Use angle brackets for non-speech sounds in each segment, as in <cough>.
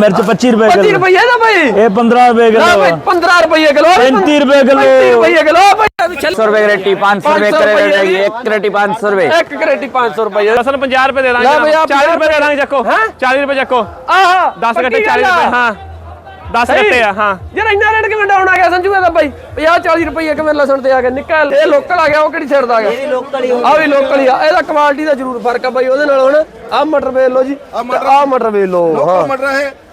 ਮਿਰਚ 25 ਰੁਪਏ ਕਿਲੋ। 25 ਰੁਪਏ ਦਾ ਭਾਈ ਇਹ 15 ਰੁਪਏ ਕਿਲੋ ਨਾ ਭਾਈ 15 ਰੁਪਏ ਕਿਲੋ 35 ਰੁਪਏ ਕਿਲੋ। 35 ਰੁਪਏ ਕਿਲੋ ਭਾਈ 100 ਰੁਪਏ ਕਰੇਟੀ 500 ਰੁਪਏ ਕਰੇਟੀ 1 ਕਰੇਟੀ 500 ਰੁਪਏ। 1 ਕਰੇਟੀ 500 ਰੁਪਏ ਅਸਲ 50 ਰੁਪਏ ਦੇ ਦਾਂਗੇ 40 ਰੁਪਏ ਦੇ ਦਾਂਗੇ ਚੱਕੋ। 40 ਰੁਪਏ ਚੱਕੋ। ਆਹ 10 ਗੱਟੇ 40 ਰੁਪਏ ਹਾਂ। 10 ਗੱਟੇ ਆ ਹਾਂ। ਯਾਰ ਇੰਨਾ ਰੇਟ ਕਿਵੇਂ ਡਾਊਨ ਆ ਗਿਆ ਸੰਜੂ ਇਹਦਾ ਭਾਈ 50 40 ਰੁਪਏ ਕਿਵੇਂ ਲਸਣ ਤੇ ਆ ਗਿਆ? ਨਿਕਲ ਇਹ ਲੋਕਲ ਆ ਗਿਆ ਉਹ ਕਿਹੜੀ ਸਾਈਡ ਗਿਆ? ਇਹ ਲੋਕਲ ਹੀ ਆ। ਵੀ ਲੋਕਲ ਹੀ ਆ। ਇਹਦਾ ਕੁਆਲਿਟੀ ਦਾ ਜ਼ਰੂਰ ਫ਼ਰਕ ਆ ਭਾਈ ਉਹਦੇ ਨਾਲ ਹੁਣ ਆ ਮਟਰ ਵੇਲ ਲੋ ਜੀ। ਆ ਮਟਰ। ਵੇਲ ਲੋ ਵੇਖ ਲਓ ਮਟਰ ਹੈ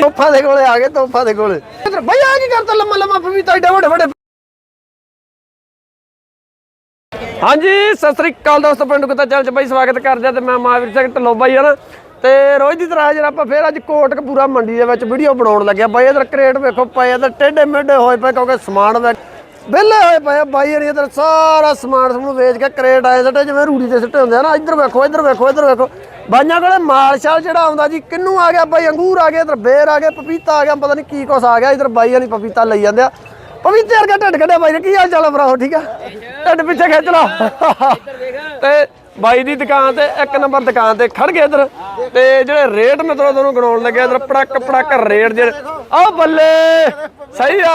ਤੋਫਾ ਦੇ ਕੋਲੇ, ਆ ਗਏ ਤੋਫਾ ਦੇ ਕੋਲੇ। ਇਧਰ ਆ ਕੀ ਕਰਤਾ ਲੰਮਾ ਲੰਮਾ ਪਪੀਤਾ ਏਡੇ ਵੱਡੇ ਵੱਡੇ ਹਾਂਜੀ, ਸਤਿ ਸ੍ਰੀ ਅਕਾਲ ਦੋਸਤੋ, ਪਿੰਡ ਕੁੱਤਾ ਚੱਲ ਚ ਬਾਈ ਸਵਾਗਤ ਕਰਦੇ ਤੇ ਮੈਂ ਮਹਾਵੀਰ ਸਿੰਘ ਢੱਲੋ ਬਾਈ ਹਨਾ। ਤੇ ਰੋਜ਼ ਦੀ ਤਰ੍ਹਾਂ ਜਿਹੜਾ ਆਪਾਂ ਫੇਰ ਅੱਜ ਕੋਟਕਪੂਰਾ ਮੰਡੀ ਦੇ ਵਿੱਚ ਵੀਡੀਓ ਬਣਾਉਣ ਲੱਗਿਆ। ਬਾਈ ਇਧਰ ਕ੍ਰੇਟ ਵੇਖੋ, ਪਏ ਇਧਰ ਟੇਢੇ ਮੇਢੇ ਹੋਏ ਪਏ ਕਿਉਂਕਿ ਸਮਾਨ ਵੇ ਵਿਹਲੇ ਹੋਏ ਪਏ ਆ ਬਾਈ ਹਰੀ ਇਧਰ ਸਾਰਾ ਸਮਾਨ ਸਮੂਨ ਵੇਚ ਕੇ ਕ੍ਰੇਟ ਆਏ ਸੱਟੇ, ਜਿਵੇਂ ਰੂੜੀ ਦੇ ਸਿੱਟੇ ਹੁੰਦੇ ਆ ਨਾ। ਇੱਧਰ ਵੇਖੋ ਇੱਧਰ ਵੇਖੋ ਇੱਧਰ ਵੇਖੋ। ਬਾਈਆਂ ਕੋਲੇ ਮਾਲ ਸ਼ਾਲ ਜਿਹੜਾ ਆਉਂਦਾ ਜੀ, ਕਿੰਨੂ ਆ ਗਿਆ ਬਾਈ? ਅੰਗੂਰ ਆ ਗਏ, ਇਧਰ ਬੇਰ ਆ ਗਏ, ਪਪੀਤਾ ਆ ਗਿਆ, ਪਤਾ ਨਹੀਂ ਕੀ ਕੁਛ ਆ ਗਿਆ। ਇਧਰ ਬਾਈ ਹਰੀ ਪਪੀਤਾ ਲਈ ਜਾਂਦੇ ਆ। ਪਪੀਤੇ ਵਰਗਾ ਢੱਡ ਕੱਢਿਆ ਬਾਈ ਨੇ। ਕੀ ਹਾਲ ਚਾਲ ਆ ਭਰਾਓ ਠੀਕ ਆ? ਢੱਡ ਪਿੱਛੇ ਖਿੱਚ ਲਾ ਤੇ ਬਾਈ ਦੀ ਦੁਕਾਨ ਤੇ, ਇੱਕ ਨੰਬਰ ਦੁਕਾਨ ਤੇ ਖੜ ਗਏ ਇਧਰ। ਤੇ ਜਿਹੜੇ ਰੇਟ ਮੈਂ ਤੁਹਾਨੂੰ ਤੁਹਾਨੂੰ ਗਣਾਉਣ ਲੱਗਿਆ ਇਧਰ ਪੜਕ ਪੜਕ ਰੇਟ ਜਿਹੜੇ ਆਹ ਬੱਲੇ! ਸਹੀ ਆ।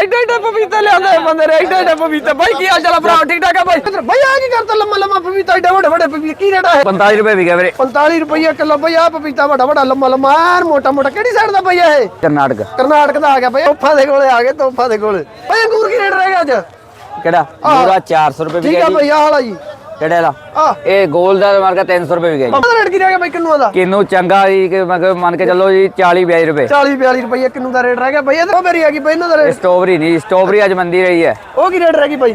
ਐਡਾ ਐਡਾ ਪਪੀਤਾ ਲਿਆਂਦਾ ਇਹ ਬੰਦੇ ਨੇ ਐਡਾ ਐਡਾ ਪਪੀਤਾ ਬਾਈ ਕੀ ਹਾਲ ਚਾਲ ਭਰਾ? ਠੀਕ ਠਾਕ ਆ ਬਾਈ? ਬਾਈ ਆ ਕੀ ਕਰਤਾ ਲੰਮਾ ਲੰਮਾ ਪਪੀਤਾ ਐਡਾ ਵੱਡੇ ਵੱਡੇ ਪਪੀਤਾ ਕੀ ਰੇਟ ਆ 45 ਰੁਪਏ ਵਿਕਿਆ ਵੀਰੇ। 45 ਰੁਪਏ ਕਿਲੋ ਬਾਈ ਆ ਪਪੀਤਾ ਵੱਡਾ ਵੱਡਾ ਲੰਮਾ ਲੰਮਾ ਮੋਟਾ ਮੋਟਾ। ਕਿਹੜੀ ਸਾਈਡ ਦਾ ਬਾਈ ਇਹ? ਕਰਨਾਟਕ। ਕਰਨਾਟਕ ਦਾ ਆ ਗਿਆ ਬਾਈ ਤੋਫਾ ਦੇ ਕੋਲੇ ਆ ਗਏ ਤੋਫਾ ਦੇ ਕੋਲੇ। ਬਾਈ ਅੰਗੂਰ ਕੀ ਰੇਟ ਰਹਿ ਗਿਆ ਅੱਜ? ਕਿਹੜਾ? ਪੂਰਾ 400 ਰੁਪਏ ਵਿਕਿਆ ਠੀਕ ਆ ਬਾਈ ਆ ਵਾਲਾ ਜੀ। ਕਿਹੜੇ ਦਾ ਇਹ ਗੋਲ ਦਾ ਮਾਰ ਕੇ 300 ਰੁਪਏ ਵੀ ਜੀ। ਉਹਦਾ ਰੇਟ ਕੀ ਰਹਿ ਗਿਆ ਬਾਈ ਕਿੰਨੂ ਦਾ? ਕਿੰਨੂ ਚੰਗਾ ਜੀ ਕਿ ਮੈਂ ਕਿਹਾ ਮੰਨ ਕੇ ਚੱਲੋ ਜੀ 40 42 ਰੁਪਏ। 40 42 ਰੁਪਏ ਕਿੰਨੂ ਦਾ ਰੇਟ ਰਹਿ ਗਿਆ ਬਾਈ ਇਹ ਤਾਂ ਮੇਰੀ ਆ ਗਈ ਬਾਈ ਇਹਨਾਂ ਦਾ ਰੇਟ। ਸਟ੍ਰਾਬਰੀ ਨਹੀਂ ਸਟ੍ਰਾਬਰੀ ਅੱਜ ਮੰਦੀ ਰਹੀ ਹੈ। ਉਹ ਕੀ ਰੇਟ ਰਹਿ ਗਈ ਭਾਈ?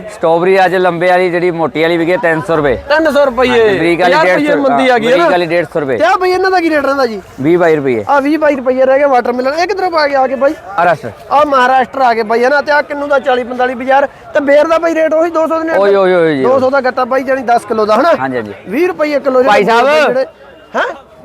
ਅੱਜ ਲੰਬੇ ਵਾਲੀ ਜਿਹੜੀ ਮੋਟੀ ਵਾਲੀ ਵਿਕੇ 300 ਰੁਪਏ। 300 ਰੁਪਏ ਬਰੀਕ ਵਾਲੀ 150 ਮੰਦੀ ਆ ਗਈ ਹੈ ਨਾ। ਬਰੀਕ ਵਾਲੀ 150 ਰੁਪਏ। ਤੇ ਭਾਈ ਇਹਨਾਂ ਦਾ ਕੀ ਰੇਟ ਰਹਿੰਦਾ ਜੀ? 20 22 ਰੁਪਏ ਆ 20 22 ਰੁਪਏ ਰਹਿ ਗਿਆ ਵਾਟਰਮੈਲਨ ਇਹ ਕਿਧਰੋਂ ਆ ਗਿਆ ਆ ਕੇ ਭਾਈ? ਮਹਾਰਾਸ਼ਟਰ। ਆ ਮਹਾਰਾਸ਼ਟਰ ਆ ਕੇ ਭਾਈ ਹੈ ਨਾ? ਤੇ ਆ ਕਿੰਨੂ ਦਾ 40 45 ਬਾਜ਼ਾਰ ਤੇ ਬੇਰ ਦਾ ਭਾਈ ਰੇਟ ਉਹੀ 200 ਦੇ ਨੇ ਓਏ ਓਏ ਓਏ 200 ਦਾ ਗੱਟਾ ਭਾਈ ਜਾਨੀ 10 ਕਿਲੋ ਦਾ ਹਨਾ? ਹਾਂਜੀ ਹਾਂਜੀ। 20 ਰੁਪਏ ਕਿਲੋ ਭਾਈ ਸਾਹਿਬ। ਹੈ?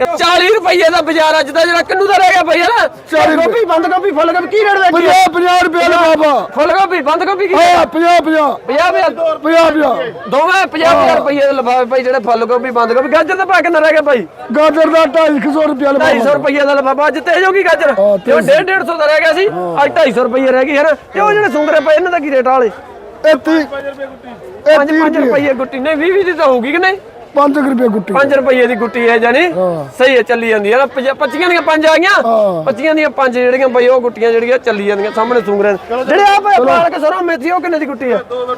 40 ਰੁਪਏ ਦਾ ਬਾਜ਼ਾਰ ਅੱਜ ਦਾ ਜਿਹੜਾ ਕਿੰਨੂ ਦਾ ਰਹਿ ਗਿਆ ਹੈ ਨਾ? 40 ਗੋਭੀ ਬੰਦ ਗੋਭੀ ਫੁੱਲ ਗੋਭੀ ਕੀ ਰੇਟ ਵੇਚੀ 50 50 ਰੁਪਏ ਦਾ ਬਾਬਾ। ਫੁੱਲ ਗੋਭੀ ਬੰਦ ਗੋਭੀ ਕੀ 50 50 50 50 ਦੋਵੇਂ 50 ਰੁਪਏ ਦੇ ਲਫਾਫੇ ਭਾਈ ਜਿਹੜੇ ਫੁੱਲ ਗੋਭੀ ਬੰਦ ਗੋਭੀ। ਗਾਜਰ ਦਾ ਭਾਅ ਕਿੰਨਾ ਰਹਿ ਗਿਆ ਭਾਈ ਗਾਜਰ ਦਾ 250 ਰੁਪਏ 250 ਰੁਪਏ ਦਾ ਲਫਾਫਾ ਅੱਜ ਤੇਜ ਹੋ ਗਈ ਗਾਜਰ। ਤੇ ਉਹ 1.5 150 ਦਾ ਰਹਿ ਗਿਆ ਸੀ ਅੱਜ 250 ਰੁਪਏ ਰਹਿ ਗਈ ਹੈ ਨਾ? ਤੇ ਉਹ ਜਿਹੜੇ ਸੁੰਗਰੇ ਪਏ ਇਹਨਾਂ ਦਾ ਕੀ ਰੇਟ ਵਾਲੇ? 30 5 5 ਰੁਪਏ ਗੁੱਟੀ। ਨਹੀਂ 20 20 ਦੀ ਤਾਂ ਹੋਊਗੀ ਕਿ ਨਹੀਂ? 5 ਰੁਪਏ ਗੁੱਟੀ 5 ਰੁਪਏ ਦੀ ਗੁੱਟੀ ਹੈ ਜਾਨੀ। ਸਹੀ ਹੈ ਚੱਲੀ ਜਾਂਦੀ ਹੈ। ਨਾ 25 ਦੀਆਂ ਪੰਜ ਆ ਗਈਆਂ। 25 ਦੀਆਂ ਪੰਜ ਜਿਹੜੀਆਂ ਬਈ ਉਹ ਗੁੱਟੀਆਂ ਜਿਹੜੀਆਂ ਚੱਲੀ ਜਾਂਦੀਆਂ ਸਾਹਮਣੇ ਸੁੰਗਰੇ। ਜਿਹੜੇ ਆ ਪਾਲਕ ਸਰੋਂ ਮੇਥੀ ਉਹ ਕਿੰਨੇ ਦੀ ਗੁੱਟੀ ਹੈ? 2 2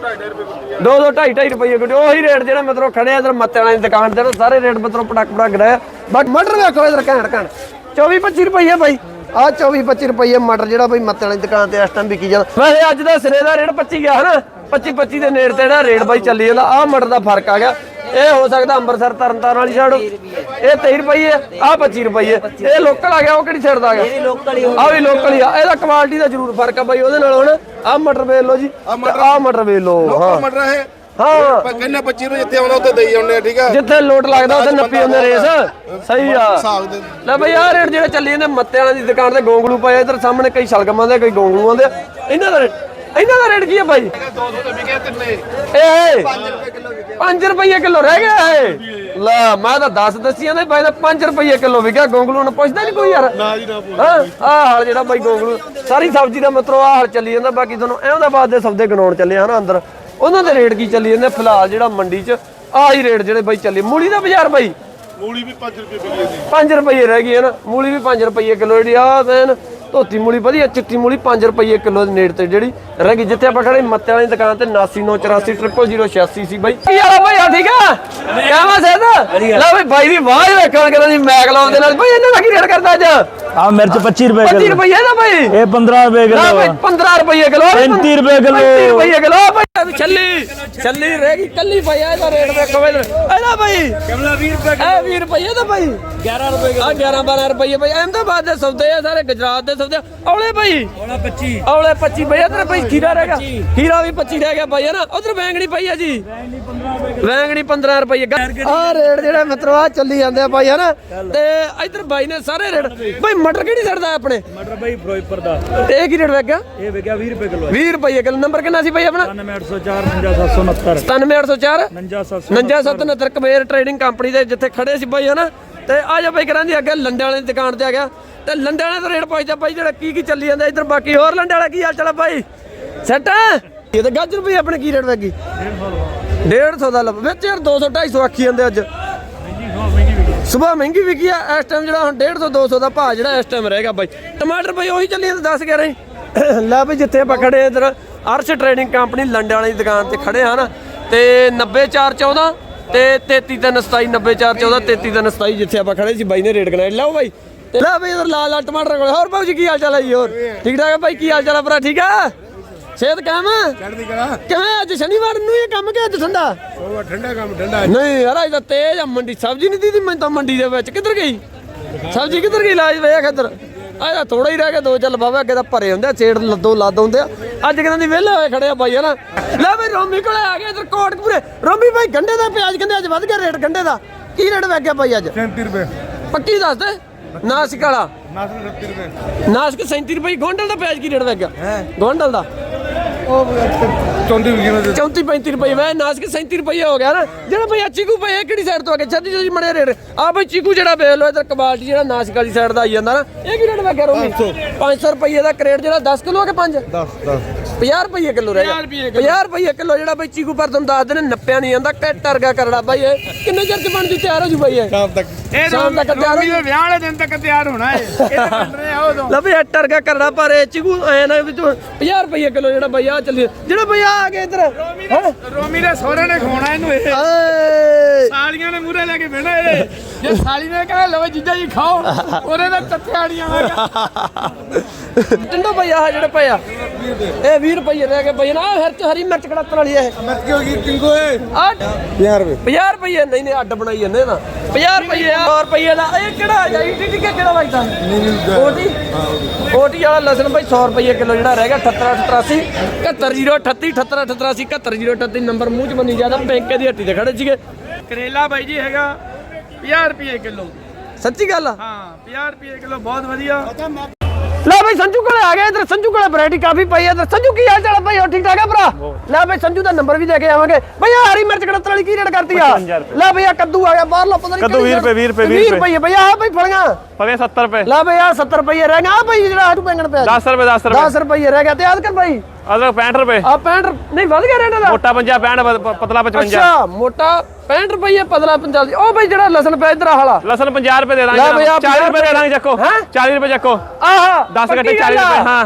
2.5 2.5 ਰੁਪਏ ਗੁੱਟੀ ਉਹੀ ਰੇਟ ਜਿਹੜਾ ਮਤਲਬ ਖੜਿਆ ਇਧਰ ਮੱਤੇ ਵਾਲੀ ਦੁਕਾਨ ਤੇ ਸਾਰੇ ਰੇਟ ਮਤਲਬ ਪਟਕ ਪਟਕ ਰਿਹਾ ਬਟ ਮਟਰ ਵੇਖੋ ਇਧਰ ਘੈਂਟ ਘੈਂਟ। 24 25 ਰੁਪਏ ਬਾਈ। ਆ 24 25 ਰੁਪਏ ਮਟਰ ਜਿਹੜਾ ਬਈ ਮੱਤੇ ਵਾਲੀ ਦੁਕਾਨ ਤੇ ਇਸ ਟਾਈਮ ਵਿਕੀ ਜਾਂਦਾ। ਵੈਸੇ ਅੱਜ ਦਾ ਸਿਰੇ ਦਾ ਰੇਟ 25 ਗਿਆ ਹਨਾ 25 25 ਦੇ ਨੇੜੇ ਤੇ ਜਿਹੜਾ ਰੇਟ ਬਾਈ ਚੱਲੀ ਜਾਂਦਾ। ਆ ਮਟਰ ਦਾ ਫ਼ਰਕ ਆ ਗਿਆ। ਇਹ ਹੋ ਸਕਦਾ ਅੰਮ੍ਰਿਤਸਰ ਤਰਨਤਾਰਨ ਵਾਲੀ ਸਾਈਡ ਇਹ 23 ਰੁਪਏ ਆ 25 ਰੁਪਏ ਇਹ ਲੋਕਲ ਆ ਗਿਆ ਉਹ ਕਿਹੜੀ ਸਾਈਡ ਦਾ ਆ ਗਿਆ? ਇਹ ਲੋਕਲ ਹੀ ਆ ਵੀ ਲੋਕਲ ਹੀ ਆ। ਇਹਦਾ ਕੁਆਲਿਟੀ ਦਾ ਜ਼ਰੂਰ ਫ਼ਰਕ ਆ ਬਾਈ ਉਹਦੇ ਨਾਲ ਹੁਣ ਆ ਮਟਰ ਵੇਚ ਲਓ ਜੀ। ਆ ਮਟਰ ਵੇਚ ਲਓ ਹਾਂ। ਮਟਰ ਹੈ ਹਾਂ। ਪਰ ਕਹਿੰਦੇ 25 ਰੁਪਏ ਜਿੱਥੇ ਆਉਣਾ ਉੱਤੇ ਦੇਈ ਆਉਣੇ ਠੀਕ ਆ? ਜਿੱਥੇ ਲੋਟ ਲੱਗਦਾ ਉੱਥੇ ਨੱਪੀ ਹੁੰਦੇ ਰੇਸ। ਸਹੀ ਆ। ਲੈ ਬਈ ਆਹ ਰੇਟ ਜਿਹੜੇ ਚੱਲੀ ਜਾਂਦੇ ਮੱਤੇ ਵਾਲਿਆਂ ਦੀ ਦੁਕਾਨ ਤੇ ਗੋਂਗਲੂ ਪਏ ਇਧਰ ਸਾਹਮਣੇ ਕਈ ਸ਼ਲਗਮਾਂ ਦੇ ਕਈ ਗੋਂਗਲੂਆਂ ਦੇ। ਇਹਨਾਂ ਦਾ ਰੇਟ ਇਹਨਾਂ ਦਾ ਰੇਟ ਕੀ ਹੈ ਬਾਈ? 200 ਤੇ ਵਿਕੇ ਤਿੰਨੇ ਇਹ 5 ਰੁਪਏ ਕਿਲੋ ਰਹਿ ਗਿਆ ਇਹ। ਲੈ ਮੈਂ ਤਾਂ 10 ਦਸੀਆਂ ਨੇ ਬਾਈ ਦਾ 5 ਰੁਪਏ ਕਿਲੋ ਵਿਕਿਆ ਗੋਂਗਲੂ ਨੂੰ ਪੁੱਛਦਾ ਨਹੀਂ ਕੋਈ ਯਾਰ। ਨਾ ਜੀ ਨਾ ਹਾਂ? ਆਹ ਹਾਲ ਜਿਹੜਾ ਬਾਈ ਗੋਂਗਲੂ ਸਾਰੀ ਸਬਜ਼ੀ ਦਾ ਮਤਲਬ ਆਹ ਹਾਲ ਚੱਲੀ ਜਾਂਦਾ ਬਾਕੀ ਤੁਹਾਨੂੰ ਅਹਿਮਦਾਬਾਦ ਦੇ ਸੌਦੇ ਗਣਾਉਣ ਚੱਲੇ ਹਨਾ ਅੰਦਰ। ਉਹਨਾਂ ਦੇ ਰੇਟ ਕੀ ਚੱਲੀ ਜਾਂਦੇ ਫਿਲਹਾਲ ਜਿਹੜਾ ਮੰਡੀ 'ਚ ਆਹੀ ਰੇਟ ਜਿਹੜੇ ਬਾਈ ਚੱਲੇ। ਮੂਲੀ ਦਾ ਬਾਜ਼ਾਰ ਬਾਈ? ਮੂਲੀ ਵੀ 5 ਰੁਪਏ ਵਿਕੀ 5 ਰੁਪਏ ਰਹਿ ਗਈ ਹੈ ਨਾ। ਮੂਲੀ ਵੀ 5 ਰੁਪਏ ਕਿਲੋ ਜਿਹੜੀ ਆ ਦੇਨ ਧੋਤੀ ਮੂਲੀ ਵਧੀਆ ਚਿੱਟੀ ਮੂਲੀ 5 ਰੁਪਏ ਕਿਲੋ ਦੇ ਨੇੜੇ ਤੇ ਜਿਹੜੀ ਰਹਿ ਗਈ। ਜਿੱਥੇ ਆਪਾਂ ਖੜੇ ਮੱਤੇ ਵਾਲੀ ਦੁਕਾਨ ਤੇ 8994800086 ਸੀ ਬਾਈ। ਕੀ ਆ ਭਾਈ ਆ ਠੀਕ ਆ? ਕਿਆ ਵਾ ਸੇਦ ਲੈ ਭਾਈ ਬਾਈ ਦੀ ਆਵਾਜ਼ ਵੇਖਣ ਕਹਿੰਦਾ ਜੀ ਮੈਕ ਲਾਉਣ ਦੇ ਨਾਲ। ਭਾਈ ਇਹਨਾਂ ਦਾ ਕੀ ਰੇਟ ਕਰਦਾ ਅੱਜ? ਆ ਮਿਰਚ 25 ਰੁਪਏ ਕਿਲੋ। 25 ਰੁਪਏ ਦਾ ਭਾਈ ਇਹ 15 ਰੁਪਏ ਕਿਲੋ ਨਾ ਭਾਈ 15 ਰੁਪਏ ਕਿਲੋ 35 ਰੁਪਏ ਕਿਲੋ। 35 ਰੁਪਏ ਕਿਲੋ ਭਾਈ ਛੱਲੀ। ਛੱਲੀ ਰਹਿ ਗਈ ਕੱਲੀ ਭਾਈ ਇਹਦਾ ਰੇਟ ਵੇਖੋ ਭਾਈ ਇਹਦਾ ਭਾਈ ਕਮਲਾ 20 ਰੁਪਏ ਇਹ 20 ਰੁਪਏ ਦਾ ਭਾਈ 11 ਰੁਪਏ ਕਿਲੋ। ਆ 11 12 ਰੁਪਏ ਭਾਈ ਅਹਿਮਦਾਬਾਦ ਦੇ ਸੌਦੇ ਆ ਸਾਰੇ ਗੁਜਰਾਤ ਦੇ ਸਕਦੇ ਔਲੇ ਭਾਈ। ਔਲਾ 25 ਔਲੇ 25 ਭਈਆ ਤੇਰੇ ਭਾਈ ਖੀਰਾ ਰਹਿ ਗਿਆ। ਖੀਰਾ ਵੀ 25 ਰਹਿ ਗਿਆ ਭਾਈ ਹੈ ਉਧਰ ਵੈਂਗਣੀ ਪਈ ਆ ਜੀ। ਵੈਂਗਣੀ 15 ਰੁਪਏ ਆ ਰੇਟ ਜਿਹੜਾ ਮਿੱਤਰੋ ਚੱਲੀ ਜਾਂਦੇ ਆ ਭਾਈ ਹੈ ਤੇ ਇਧਰ ਭਾਈ ਨੇ ਸਾਰੇ ਰੇਟ ਭਾਈ ਮਟਰ ਕਿਹੜੀ ਸੜਦਾ ਆਪਣੇ? ਮਟਰ ਭਾਈ ਫਿਰੋਜ਼ਪੁਰ ਦਾ। ਇਹ ਕੀ ਰੇਟ ਵੈਗਾ ਇਹ ਵੈਗਾ 20 ਰੁਪਏ ਕਿਲੋ। 20 ਰੁਪਏ ਕਿਲੋ। ਨੰਬਰ ਕਿੰਨਾ ਸੀ ਭਾਈ ਆਪਣਾ? 9804 59769 9804 59769 ਕਬੇਰ ਟ੍ਰੇਡਿੰਗ ਕੰਪਨੀ ਦੇ ਜਿੱਥੇ ਖੜੇ ਸੀ ਭਾਈ ਹਨਾ ਤੇ ਆ ਜਾ ਬਾਈ ਕਰਾਂ ਦੀ ਅੱਗੇ ਲੰਡੇ ਵਾਲੇ ਦੀ ਦੁਕਾਨ ਤੇ ਆ ਗਿਆ। ਤੇ ਲੰਡੇ ਵਾਲੇ ਦਾ ਰੇਟ ਪੁੱਛਦਾ ਬਾਈ ਜਿਹੜਾ ਕੀ ਕੀ ਚੱਲੀ ਜਾਂਦਾ ਇੱਧਰ, ਬਾਕੀ ਹੋਰ ਲੰਡੇ ਵਾਲਾ ਕੀ ਹਾਲ ਚਾਲ ਆ ਬਾਈ ਸੈਟ ਇਹ ਤਾਂ ਗਾਜਰ ਵੀ ਆਪਣੇ ਕੀ ਰੇਟ ਵੇਗੀ? 150 ਦਾ ਲੱਭ। ਵਿੱਚ ਯਾਰ 200 250 ਆਖੀ ਜਾਂਦੇ ਅੱਜ। ਸਵੇਰ ਮਹਿੰਗੀ ਵਿਕੀ ਆ, ਇਸ ਟਾਈਮ ਜਿਹੜਾ ਹੁਣ 150 200 ਦਾ ਭਾਅ ਜਿਹੜਾ ਇਸ ਟਾਈਮ ਰਹੇਗਾ ਬਾਈ। ਟਮਾਟਰ ਬਾਈ ਉਹੀ ਚੱਲੀ ਜਾਂਦਾ 10 11 ਲੈ ਬਈ ਜਿੱਥੇ ਆਪਾਂ ਖੜੇ ਇਧਰ, ਅਰਸ਼ ਟ੍ਰੇਡਿੰਗ ਕੰਪਨੀ ਲੰਡੇ ਵਾਲੀ ਦੁਕਾਨ ਤੇ ਖੜੇ ਹਨ। ਤੇ 90414 ਤੇ 33327 90414 33327 ਜਿੱਥੇ ਆਪਾਂ ਖੜੇ ਸੀ ਬਾਈ ਨੇ ਰੇਟ ਕਨਾਈ ਲਓ ਬਾਈ ਤੇ ਲੈ ਬਈ ਇਧਰ ਲਾਲ ਲਾਲ ਟਮਾਟਰ ਕੋਲ। ਹੋਰ ਬਾਊ ਜੀ ਕੀ ਹਾਲ ਚਾਲ ਹੈ ਜੀ? ਹੋਰ ਠੀਕ ਠਾਕ ਹੈ ਬਾਈ? ਕੀ ਹਾਲ ਚਾਲ ਹੈ ਭਰਾ? ਠੀਕ ਆ? ਸਿਹਤ ਕਾਇਮ ਆ? ਚੜਦੀ ਕਰਾ ਕਿਵੇਂ ਅੱਜ ਸ਼ਨੀਵਾਰ ਨੂੰ ਇਹ ਕੰਮ ਕਿ ਅੱਜ ਠੰਡਾ? ਉਹ ਠੰਡਾ ਕੰਮ ਠੰਡਾ ਨਹੀਂ ਯਾਰ ਅੱਜ ਤਾਂ ਤੇਜ਼ ਆ ਮੰਡੀ ਸਬਜ਼ੀ ਨਹੀਂ ਦੀਦੀ ਮੈਂ ਤਾਂ ਮੰਡੀ ਦੇ ਵਿੱਚ। ਕਿੱਧਰ ਗਈ? ਸਬਜ਼ੀ ਕਿੱਧਰ ਗਈ? ਲਾਜ ਵੇਖ ਇੱਧਰ ਅੱਜ ਤਾਂ ਥੋੜਾ ਹੀ ਰਹਿ ਗਿਆ ਦੋ ਚੱਲ ਬਾਬਾ ਅੱਗੇ ਤਾਂ ਭਰੇ ਹੁੰਦੇ ਆ ਛੇੜ ਲੱਦੋ ਲੱਦ ਹੁੰਦੇ ਆ। ਅੱਜ ਕਿਦਾਂ ਦੀ ਵਿਹਲੇ ਹੋਏ ਖੜੇ ਆ ਬਾਈ ਹਨਾ? ਲੈ ਬਈ ਰੋਮੀ ਕੋਲੇ ਆ ਗਿਆ ਇੱਧਰ ਕੋਟਕਪੂਰੇ। ਰੋਮੀ ਬਾਈ ਗੰਡੇ ਦਾ ਪਿਆਜ਼ ਕਹਿੰਦੇ ਅੱਜ ਵੱਧ ਗਿਆ ਰੇਟ ਗੰਡੇ ਦਾ। ਕੀ ਰੇਟ ਵਗ ਗਿਆ ਬਾਈ ਅੱਜ? 37 ਰੁਪਏ। ਪੱਕੀ ਦੱਸ ਦੇ। ਨਾਸਿਕ ਵਾਲਾ। ਨਾਸਰ 30 ਰੁਪਏ। ਨਾਸਿਕ 37 ਰੁਪਏ ਗੋਂਡਲ ਦਾ ਪਿਆਜ਼ ਕੀ ਰੇਟ ਵਗ ਗਿਆ? ਗੋਂਡਲ ਦਾ। ਉਹ 34 ਰੁਪਏ ਦੇ? 34 35 ਰੁਪਏ ਵੇ ਨਾਸਕ 37 ਰੁਪਏ ਹੋ ਗਿਆ ਨਾ। ਜਿਹੜਾ ਭਈ ਆ ਚੀਕੂ ਇਹ ਕਿਹੜੀ ਸਾਈਡ ਤੋਂ ਆ ਗਿਆ? ਜੱਦੀ ਜੱਦੀ ਮੜੇ ਰੇਟ ਆ ਭਈ ਚੀਕੂ ਜਿਹੜਾ ਵੇਖ ਲਓ ਇਧਰ ਕਬਾਲਟੀ ਜਿਹੜਾ ਨਾਸਕ ਵਾਲੀ ਸਾਈਡ ਦਾ ਆਈ ਜਾਂਦਾ ਨਾ ਇਹ ਕੀ ਰੇਟ ਲੱਗਿਆ ਰੋਮੀ। 500 ਰੁਪਏ ਦਾ ਕਰੇਟ ਜਿਹੜਾ 10 ਕਿਲੋ ਕਿ 5 10 10 50 ਰੁਪਏ ਕਿਲੋ ਰਹਿ ਗਿਆ। 50 ਰੁਪਏ ਕਿਲੋ। ਜਿਹੜਾ ਬਈ ਚੀਕੂ ਪਰ ਤੁਹਾਨੂੰ ਦੱਸ ਦੇਣੇ ਨੱਪਿਆ ਨਹੀਂ ਜਾਂਦਾ ਕਿ ਟਰਗਾ ਕਰੜਾ ਬਾਈ ਇਹ। ਕਿੰਨੇ ਚਿਰ ਚ ਬਣ ਜੂ ਤਿਆਰ ਹੋ ਜੂ ਬਾਈ ਇਹ? ਸ਼ਾਮ ਤੱਕ। ਸ਼ਾਮ ਤੱਕ ਤਿਆਰ ਹੋ ਜੂ। ਵਿਆਹ ਵਾਲੇ ਦਿਨ ਤੱਕ ਤਿਆਰ ਹੋਣਾ ਹੈ ਇਹ ਤਾਂ ਬਣ ਰਹੇ ਆ ਉਦੋਂ। ਲੈ ਬਈ ਇਹ ਟਰਗਾ ਕਰੜਾ ਪਰ ਇਹ ਚੀਕੂ ਐ ਨਾ ਵੀ ਤੂੰ 50 ਰੁਪਏ ਕਿਲੋ ਜਿਹੜਾ ਬਈ ਆ ਚੱਲੀ। ਜਿਹੜਾ ਬਈ ਆ ਗਿਆ ਇਧਰ। ਰੋਮੀ ਦੇ ਸਹੁਰੇ ਨੇ ਖਵਾਉਣਾ ਇਹਨੂੰ ਇਹ। ਸਾਲੀਆਂ ਨੇ ਮੂਰੇ ਲੈ ਕੇ ਬਹਿਣਾ ਇਹ। ਜੇ ਸਾਲੀ ਨੇ ਕਹੇ ਲਓ ਜੀਜਾ ਜੀ ਖਾਓ ਉਹਨੇ ਤਾਂ ਤੱਥਿਆੜੀਆਂ ਟਿੰਡੋ ਪਈ ਆ ਜਿਹੜਾ ਪਿਆ ਇਹ 20 ਰੁਪਏ ਰਹਿ ਗਏ ਪਈ ਨਾ ਆਹ ਫਿਰ ਚ ਹਰੀ ਮਿਰਚ ਕੜਤਣ ਵਾਲੀ ਇਹ? ਮਤ ਕਿਉਂ ਗਈ ਕਿੰਗੋ ਏ ਆ 50 ਰੁਪਏ। 50 ਰੁਪਏ ਨਹੀਂ ਨਹੀਂ ਅੱਡ ਬਣਾਈ ਜਾਂਦੇ ਤਾਂ। 50 ਰੁਪਏ 100 ਰੁਪਏ ਦਾ। ਇਹ ਕਿਹੜਾ ਆ ਈਟੀ ਟਿੱਕੇ ਕਿਹੜਾ ਵਜਦਾ ਓਟੀ ਓਟੀ ਵਾਲਾ ਲਸਣ ਭਾਈ 100 ਰੁਪਏ ਕਿਲੋ ਜਿਹੜਾ ਰਹਿ ਗਿਆ 7888 71038 7888 71038 ਨੰਬਰ ਮੂੰਹ ਚ ਬੰਨੀ ਜ਼ਿਆਦਾ ਬੈਂਕੇ ਦੀ ਹੱਟੀ ਤੇ ਖੜੇ ਸੀਗੇ। ਕਰੇਲਾ ਬਾਈ ਜੀ ਹੈਗਾ 50 ਰੁਪਏ ਕਿਲੋ। ਸੱਚੀ ਗੱਲ ਆ? ਹਾਂ 50 ਰੁਪਏ ਕਿਲੋ ਬਹੁਤ ਵਧੀਆ। ਲੈ ਬਈ ਸੰਜੂ ਕੋਲੇ ਆ ਗਏ ਇਧਰ ਸੰਜੂ ਕੋਲੇ ਵੈਰਾਈਟੀ ਕਾਫੀ ਪਈ ਹੈ ਇਧਰ। ਸੰਜੂ ਕੀ ਹਾਲ ਚਾਲ ਭਾਈ ਹੋ ਠੀਕ ਠਾਕ ਹੈ ਭਰਾ? ਲੈ ਬਈ ਸੰਜੂ ਦਾ ਨੰਬਰ ਵੀ ਦੇ ਕੇ ਆਵਾਂਗੇ। ਬਈ ਆਹ ਹਰੀ ਮਿਰਚ ਕੜਤਣ ਵਾਲੀ ਕੀ ਰੇਟ ਕਰਦੀ ਆ? ਲੈ ਬਈ ਆ ਕੱਦੂ ਆ ਗਿਆ ਬਾਹਰ ਲਾ ਪਤਾ ਨਹੀਂ ਕੱਦੂ 20 ਰੁਪਏ, 20 ਰੁਪਏ, 20 ਰੁਪਏ। ਬਈ ਆ ਬਈ ਫਲੀਆਂ। ਪਵੇ 70 ਰੁਪਏ। ਲੈ ਬਈ ਆ 70 ਰੁਪਏ ਰਹਿ ਗਿਆ ਆ ਬਈ ਜਿਹੜਾ ਆਟੂ ਪੈਂਗਣ ਪਿਆ 10 ਰੁਪਏ 10 ਰੁਪਏ। 10 ਰੁਪਏ ਰਹਿ ਗਿਆ। ਤੇ ਯਾਦ ਕਰ ਬਈ। ਅਦਰਕ 65 ਰੁਪਏ। ਆ 65 ਨਹੀਂ ਵੱਧ ਗਿਆ ਰੇਟ ਦਾ। ਮੋਟਾ 50 65 ਪਤਲਾ 55 ਅੱਛਾ ਮੋਟਾ 65 ਰੁਪਏ ਪਤਲਾ 50 ਉਹ ਬਈ ਜਿਹੜਾ ਲਸਣ ਪਿਆ ਇਧਰ ਵਾਲਾ। ਲਸਣ 50 ਰੁਪਏ ਦੇ ਦਾਂਗੇ ਆਹ 40 ਰੁਪਏ ਦੇ ਦਾਂਗੇ ਚੱਕੋ। ਹੈਂ? 40 ਰੁਪਏ ਚੱਕੋ। ਆਹਾ 10 ਗੱਟੇ ਪੱਕੀ 40 ਗੱਲ ਆ। ਰੁਪਏ ਹਾਂ।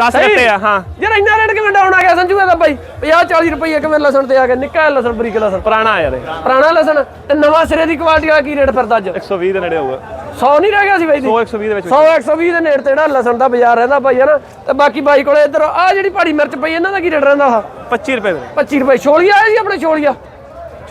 10 ਸਹੀ। ਗੱਟੇ ਆ ਹਾਂ। ਯਾਰ ਇੰਨਾ ਰੇਟ ਕਿਵੇਂ ਡਾਊਨ ਆ ਗਿਆ? ਸੰਜੂ ਇਹਦਾ ਬਾਈ 50 40 ਰੁਪਏ ਕਿਵੇਂ ਲਸਣ ਤੇ ਆ ਗਿਆ। ਨਿੱਕਾ ਜਿਹਾ ਲਸਣ ਬਰੀਕ ਲਸਣ। ਪੁਰਾਣਾ ਯਾਰ ਇਹ। ਪੁਰਾਣਾ ਲਸਣ? ਤੇ ਨਵਾਂ ਸਿਰੇ ਦੀ ਕੁਆਲਿਟੀ ਵਾਲਾ ਕੀ ਰੇਟ ਫਿਰਦਾ ਅੱਜ? 120 ਦੇ ਨੇੜੇ ਹੋਊਗਾ। 100 ਨਹੀਂ ਰਹਿ ਗਿਆ ਸੀ ਬਾਈ ਦੀ 100 120 ਦੇ ਵਿੱਚ 100 120 ਦੇ ਨੇੜੇ ਤੇ ਜਿਹੜਾ ਲਸਣ ਦਾ ਬਾਜ਼ਾਰ ਰਹਿੰਦਾ ਬਾਈ ਹਨਾ ਤੇ ਬਾਕੀ ਬਾਈ ਕੋਲੇ ਇੱਧਰ ਆ ਜਿਹੜੀ ਪਹਾੜੀ ਮਿਰਚ ਪਈ ਇਹਨਾਂ ਦਾ ਕੀ ਰੇਟ ਰਹਿੰਦਾ ਆ 25 ਰੁਪਏ ਦੇ 25 ਰੁਪਏ। ਛੋਲੀਆ ਹੈ ਜੀ ਆਪਣੇ ਛੋਲੀਆ?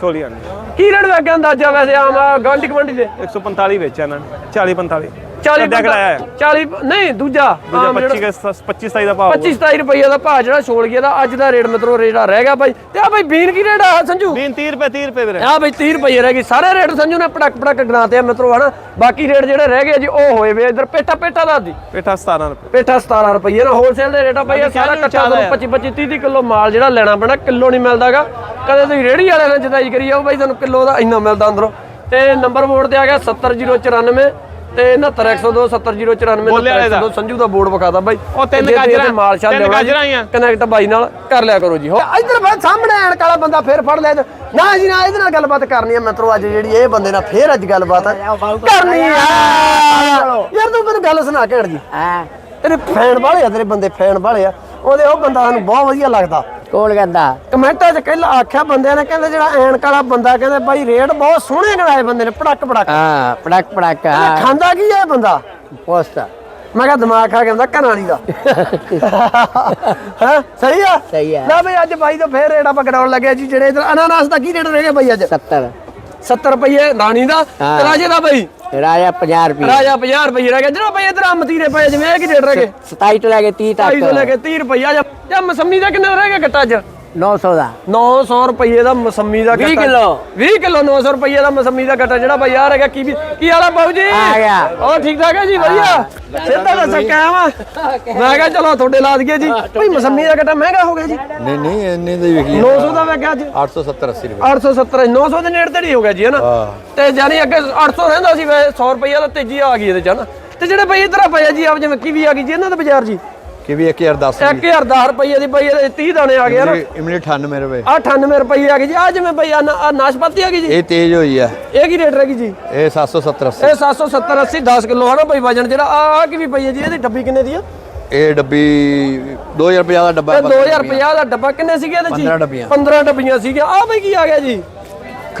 ਛੋਲੀਆਂ। ਕੀ ਰੇਟ ਲੱਗ ਗਿਆ ਅੰਦਾਜ਼ਾ ਵੈਸੇ ਆਮ ਆ ਗਾਂਢੀ ਗਵੰਡੀ ਦੇ 145 ਵੇਚਿਆ ਇਹਨਾਂ ਨੇ 40 45 40 ਅੱਧਾ ਕਿਰਾਇਆ ਹੈ 40 ਨਹੀਂ ਦੂਜਾ। ਦੂਜਾ ਆਮ ਜਿਹੜਾ 25 ਕੇ 25 27 ਦਾ ਭਾਅ 25 27 ਰੁਪਏ ਦਾ ਭਾਅ ਜਿਹੜਾ ਛੋਲੀਏ ਦਾ ਅੱਜ ਦਾ ਰੇਟ ਮਤਲਬ ਰੇਟਾ ਰਹਿ ਗਿਆ ਬਾਈ। ਤੇ ਆ ਬਾਈ ਬੀਨ ਕੀ ਰੇਟ ਆ ਸੰਜੂ? 20 30 ਰੁਪਏ 30 ਰੁਪਏ ਵੀਰੇ। ਆ ਬਈ 30 ਰੁਪਏ ਰਹਿ ਗਈ। ਸਾਰੇ ਰੇਟ ਸੰਜੂ ਨੇ ਪੜਕ ਪੜਕ ਗਣਾਤੇ ਆ ਮਿੱਤਰੋ ਹਨਾ? ਬਾਕੀ ਰੇਟ ਜਿਹੜੇ ਰਹਿ ਗਏ ਜੀ ਉਹ ਹੋਏ ਵੇ ਇਧਰ। ਪੇਟਾ ਪੇਟਾ ਦਾ ਦੀ। ਪੇਠਾ 17 ਰੁਪਏ। ਪੇਟਾ 17 ਰੁਪਏ ਨਾ ਹੋਲਸੇਲ ਦੇ ਰੇਟ ਆ ਬਾਈ ਇਹ ਸਾਰਾ ਨੂੰ ਕੱਟਾ ਚਾਹੀਦਾ 25 25 30 ਕਿਲੋ ਮਾਲ ਜਿਹੜਾ ਲੈਣਾ ਪੈਣਾ ਕਿਲੋ ਨਹੀਂ ਮਿਲਦਾਗਾ। ਕਦੇ ਤੁਸੀਂ ਰੇੜੀ ਵਾਲਿਆਂ ਨਾਲ ਜਦਾਈ ਕਰੀ ਜਾਓ ਤੁਹਾਨੂੰ ਕਿਲੋ ਦਾ ਇੰਨਾ ਮਿਲਦਾ ਅੰਦਰੋਂ। ਤੇ ਨੰਬਰ ਬੋਰਡ ਤੇ ਆ ਗਿਆ 70094 ਤੇ 69102 70094 ਬੋਲੇ ਵਾਲੇ ਦਾ। ਸੰਜੂ ਦਾ ਬੋਰਡ ਵਿਖਾਦਾ ਬਾਈ। ਉਹ ਤਿੰਨ ਜੇ ਤੁਸੀਂ ਗਾਜਰਾਂ- ਇੱਥੇ ਮਾਲ ਸ਼ਾਲ ਤਿੰਨ ਲਿਆਉਣਾ ਜੀ, ਗਾਜਰਾਂ ਹੀ ਆ। ਕਨੈਕਟ ਬਾਈ ਨਾਲ ਕਰ ਲਿਆ ਕਰੋ ਜੀ ਹੋ। ਇੱਧਰ ਬਾਅਦ ਸਾਹਮਣੇ ਆਣ ਕਾਲਾ ਬੰਦਾ ਫੇਰ ਫੜ ਲਿਆ ਤੇ- ਨਾ ਜੀ ਨਾ ਇਹਦੇ ਨਾਲ ਗੱਲਬਾਤ ਕਰਨੀ ਹੈ ਮਿੱਤਰੋ ਅੱਜ ਜਿਹੜੀ ਇਹ ਬੰਦੇ ਨਾਲ ਫੇਰ ਅੱਜ ਗੱਲਬਾਤ ਕਰਨੀ ਆ। ਯਾਰ ਤੂੰ ਮੈਨੂੰ ਗੱਲ ਸੁਣਾ ਘੜ ਜੀ। ਤੇਰੇ ਫੈਨ ਵਾਲੇ ਆ ਤੇਰੇ ਬੰਦੇ ਫੈਨ ਵਾਲੇ ਆ। ਉਹਦੇ ਉਹ ਬੰਦਾ ਸਾਨੂੰ ਬਹੁਤ ਵਧੀਆ ਲੱਗਦਾ। ਕੋਲ ਕਹਿੰਦਾ। ਕਮੈਂਟਾਂ 'ਚ ਕਹਿਲਾ ਆਖਿਆ ਬੰਦਿਆਂ ਨੇ ਕਹਿੰਦੇ ਜਿਹੜਾ ਐਨਕ ਵਾਲਾ ਬੰਦਾ ਕਹਿੰਦੇ ਬਾਈ ਰੇਟ ਬਹੁਤ ਸੋਹਣੇ ਕਰਾਏ ਬੰਦੇ ਨੇ ਪੜਕ ਪੜਕ। ਹਾਂ ਪੜਕ ਪੜਕ ਖਾਂਦਾ ਕੀ ਹੈ ਬੰਦਾ? ਪੋਸਟ ਮੈਂ ਕਿਹਾ ਦਿਮਾਗ ਖਾ ਕੇ ਹੁੰਦਾ ਘਨਾਲੀ ਦਾ। ਹਾਂ ਸਹੀ ਆ? ਸਹੀ ਆ। ਲੈ ਬਈ ਅੱਜ ਬਾਈ ਤੋਂ ਫੇਰ ਰੇਟ ਆਪਾਂ ਕਢਾਉਣ ਲੱਗੇ ਜੀ ਜਿਹੜੇ ਇਧਰ ਅਨਾਨਾਸ ਦਾ ਕੀ ਰੇਟ ਰਹਿ ਗਿਆ ਬਾਈ ਅੱਜ? 70 70 ਰੁਪਏ ਰਾਣੀ ਦਾ। ਰਾਜੇ ਦਾ ਬਾਈ? ਰਾਜਾ 50 ਰੁਪਏ ਰਾਜਾ 50 ਰੁਪਏ ਰਹਿ ਗਿਆ ਜਿਹੜਾ ਬਾਈ ਇਧਰ ਅੰਬ ਤੀਰੇ ਪਏ ਜਿਵੇਂ ਇਹ ਕੀ ਰੇਟ ਰਹਿ ਗਏ? 27 ਤੋਂ ਲੈ ਕੇ 30 ਢਾਈ ਤੋਂ ਲੈ ਤੱਕ ਕੇ 30 ਰੁਪਏ ਜਾਂ ਜਾਂ ਮਸੰਮੀ ਦਾ ਕਿੰਨਾ ਰਹਿ ਗਿਆ ਗੱਟਾ ਅੱਜ? 900 ਦਾ। 900 ਰੁਪਏ ਦਾ ਮਸੰਮੀ ਦਾ 20 ਗੱਟਾ ਕਿੱਲੋ। 20 ਕਿਲੋ 900 ਰੁਪਏ ਦਾ ਮਸੰਮੀ ਦਾ ਗੱਟਾ ਜਿਹੜਾ ਬਾਈ ਆ ਰਿਹਾ ਕੀ ਵੀ ਕੀ ਵਾਲਾ ਬਾਊ ਜੀ? ਆ ਗਿਆ। ਉਹ ਠੀਕ ਠਾਕ ਹੈ ਜੀ? ਵਧੀਆ? ਸਿੱਧਾ ਦਾ ਸੱਕਾ ਵਾ ਮੈਂ ਕਿਹਾ ਚਲੋ ਤੁਹਾਡੇ ਲਾ ਦਈਏ ਜੀ। ਭਾਈ ਮਸੰਮੀ ਦਾ ਗੱਟਾ ਮਹਿੰਗਾ ਹੋ ਗਿਆ ਜੀ। ਨਹੀਂ ਨਹੀਂ ਇੰਨੇ ਦੀ ਵਿਕੀ 900 ਦਾ ਵਿਕਿਆ ਅੱਜ 870 80 ਰੁਪਏ। 870 900 ਦੇ ਨੇੜੇ ਤੇੜੀ ਹੋ ਗਿਆ ਜੀ ਹਨਾ ਤੇ ਜਾਨੀ ਅੱਗੇ 800 ਰਹਿੰਦਾ ਸੀ ਵੈਸੇ 100 ਰੁਪਏ ਦਾ ਤੇਜ਼ੀ ਆ ਗਈ ਇਹਦੇ ਚ ਹਨਾ ਤੇ ਜਿਹੜੇ ਬਈ ਇਧਰ ਪਿਆ ਜੀ ਆਪ ਜਿਵੇਂ ਕੀ ਵੀ ਆ ਗਈ ਜੀ ਇਹਨਾਂ ਦਾ ਬਾਜ਼ਾਰ ਜੀ। ਕਿ ਵੀ 1010 ਦੀ। 1000 10 ਰੁਪਏ ਦੀ ਬਈ ਇਹਦੇ 30 ਦਾਣੇ ਆ ਗਏ ਹਨਾ ਇਮਲੀ 98 ਰੁਪਏ। ਆਹ 98 ਰੁਪਏ ਆ ਗਈ ਜੀ। ਆ ਜਿਵੇਂ ਬਈ ਆ ਨਾਸ਼ਪਾਤੀ ਆ ਗਈ ਜੀ? ਇਹ ਤੇਜ਼ ਹੋਈ ਆ। ਇਹ ਕੀ ਰੇਟ ਰਹੇਗੀ ਜੀ? ਇਹ 770 80 ਇਹ 770 80 10 ਕਿਲੋ ਹਨਾ ਬਈ ਵਜਨ ਜਿਹੜਾ। ਆ ਆ ਕੀ ਵੀ ਪਈ ਹੈ ਜੀ? ਇਹਦੀ ਡੱਬੀ ਕਿੰਨੇ ਦੀ ਆ? ਇਹ ਡੱਬੀ 2000 ਰੁਪਏ ਦਾ ਡੱਬਾ ਇਹ 2050 ਦਾ ਡੱਬਾ ਕਿੰਨੇ ਸੀਗੇ ਇਹਦੇ ਚ 15 ਡੱਬੀਆਂ। 15 ਡੱਬੀਆਂ ਸੀਗੀਆਂ। ਆ ਬਈ ਕੀ ਆ ਗਿਆ ਜੀ?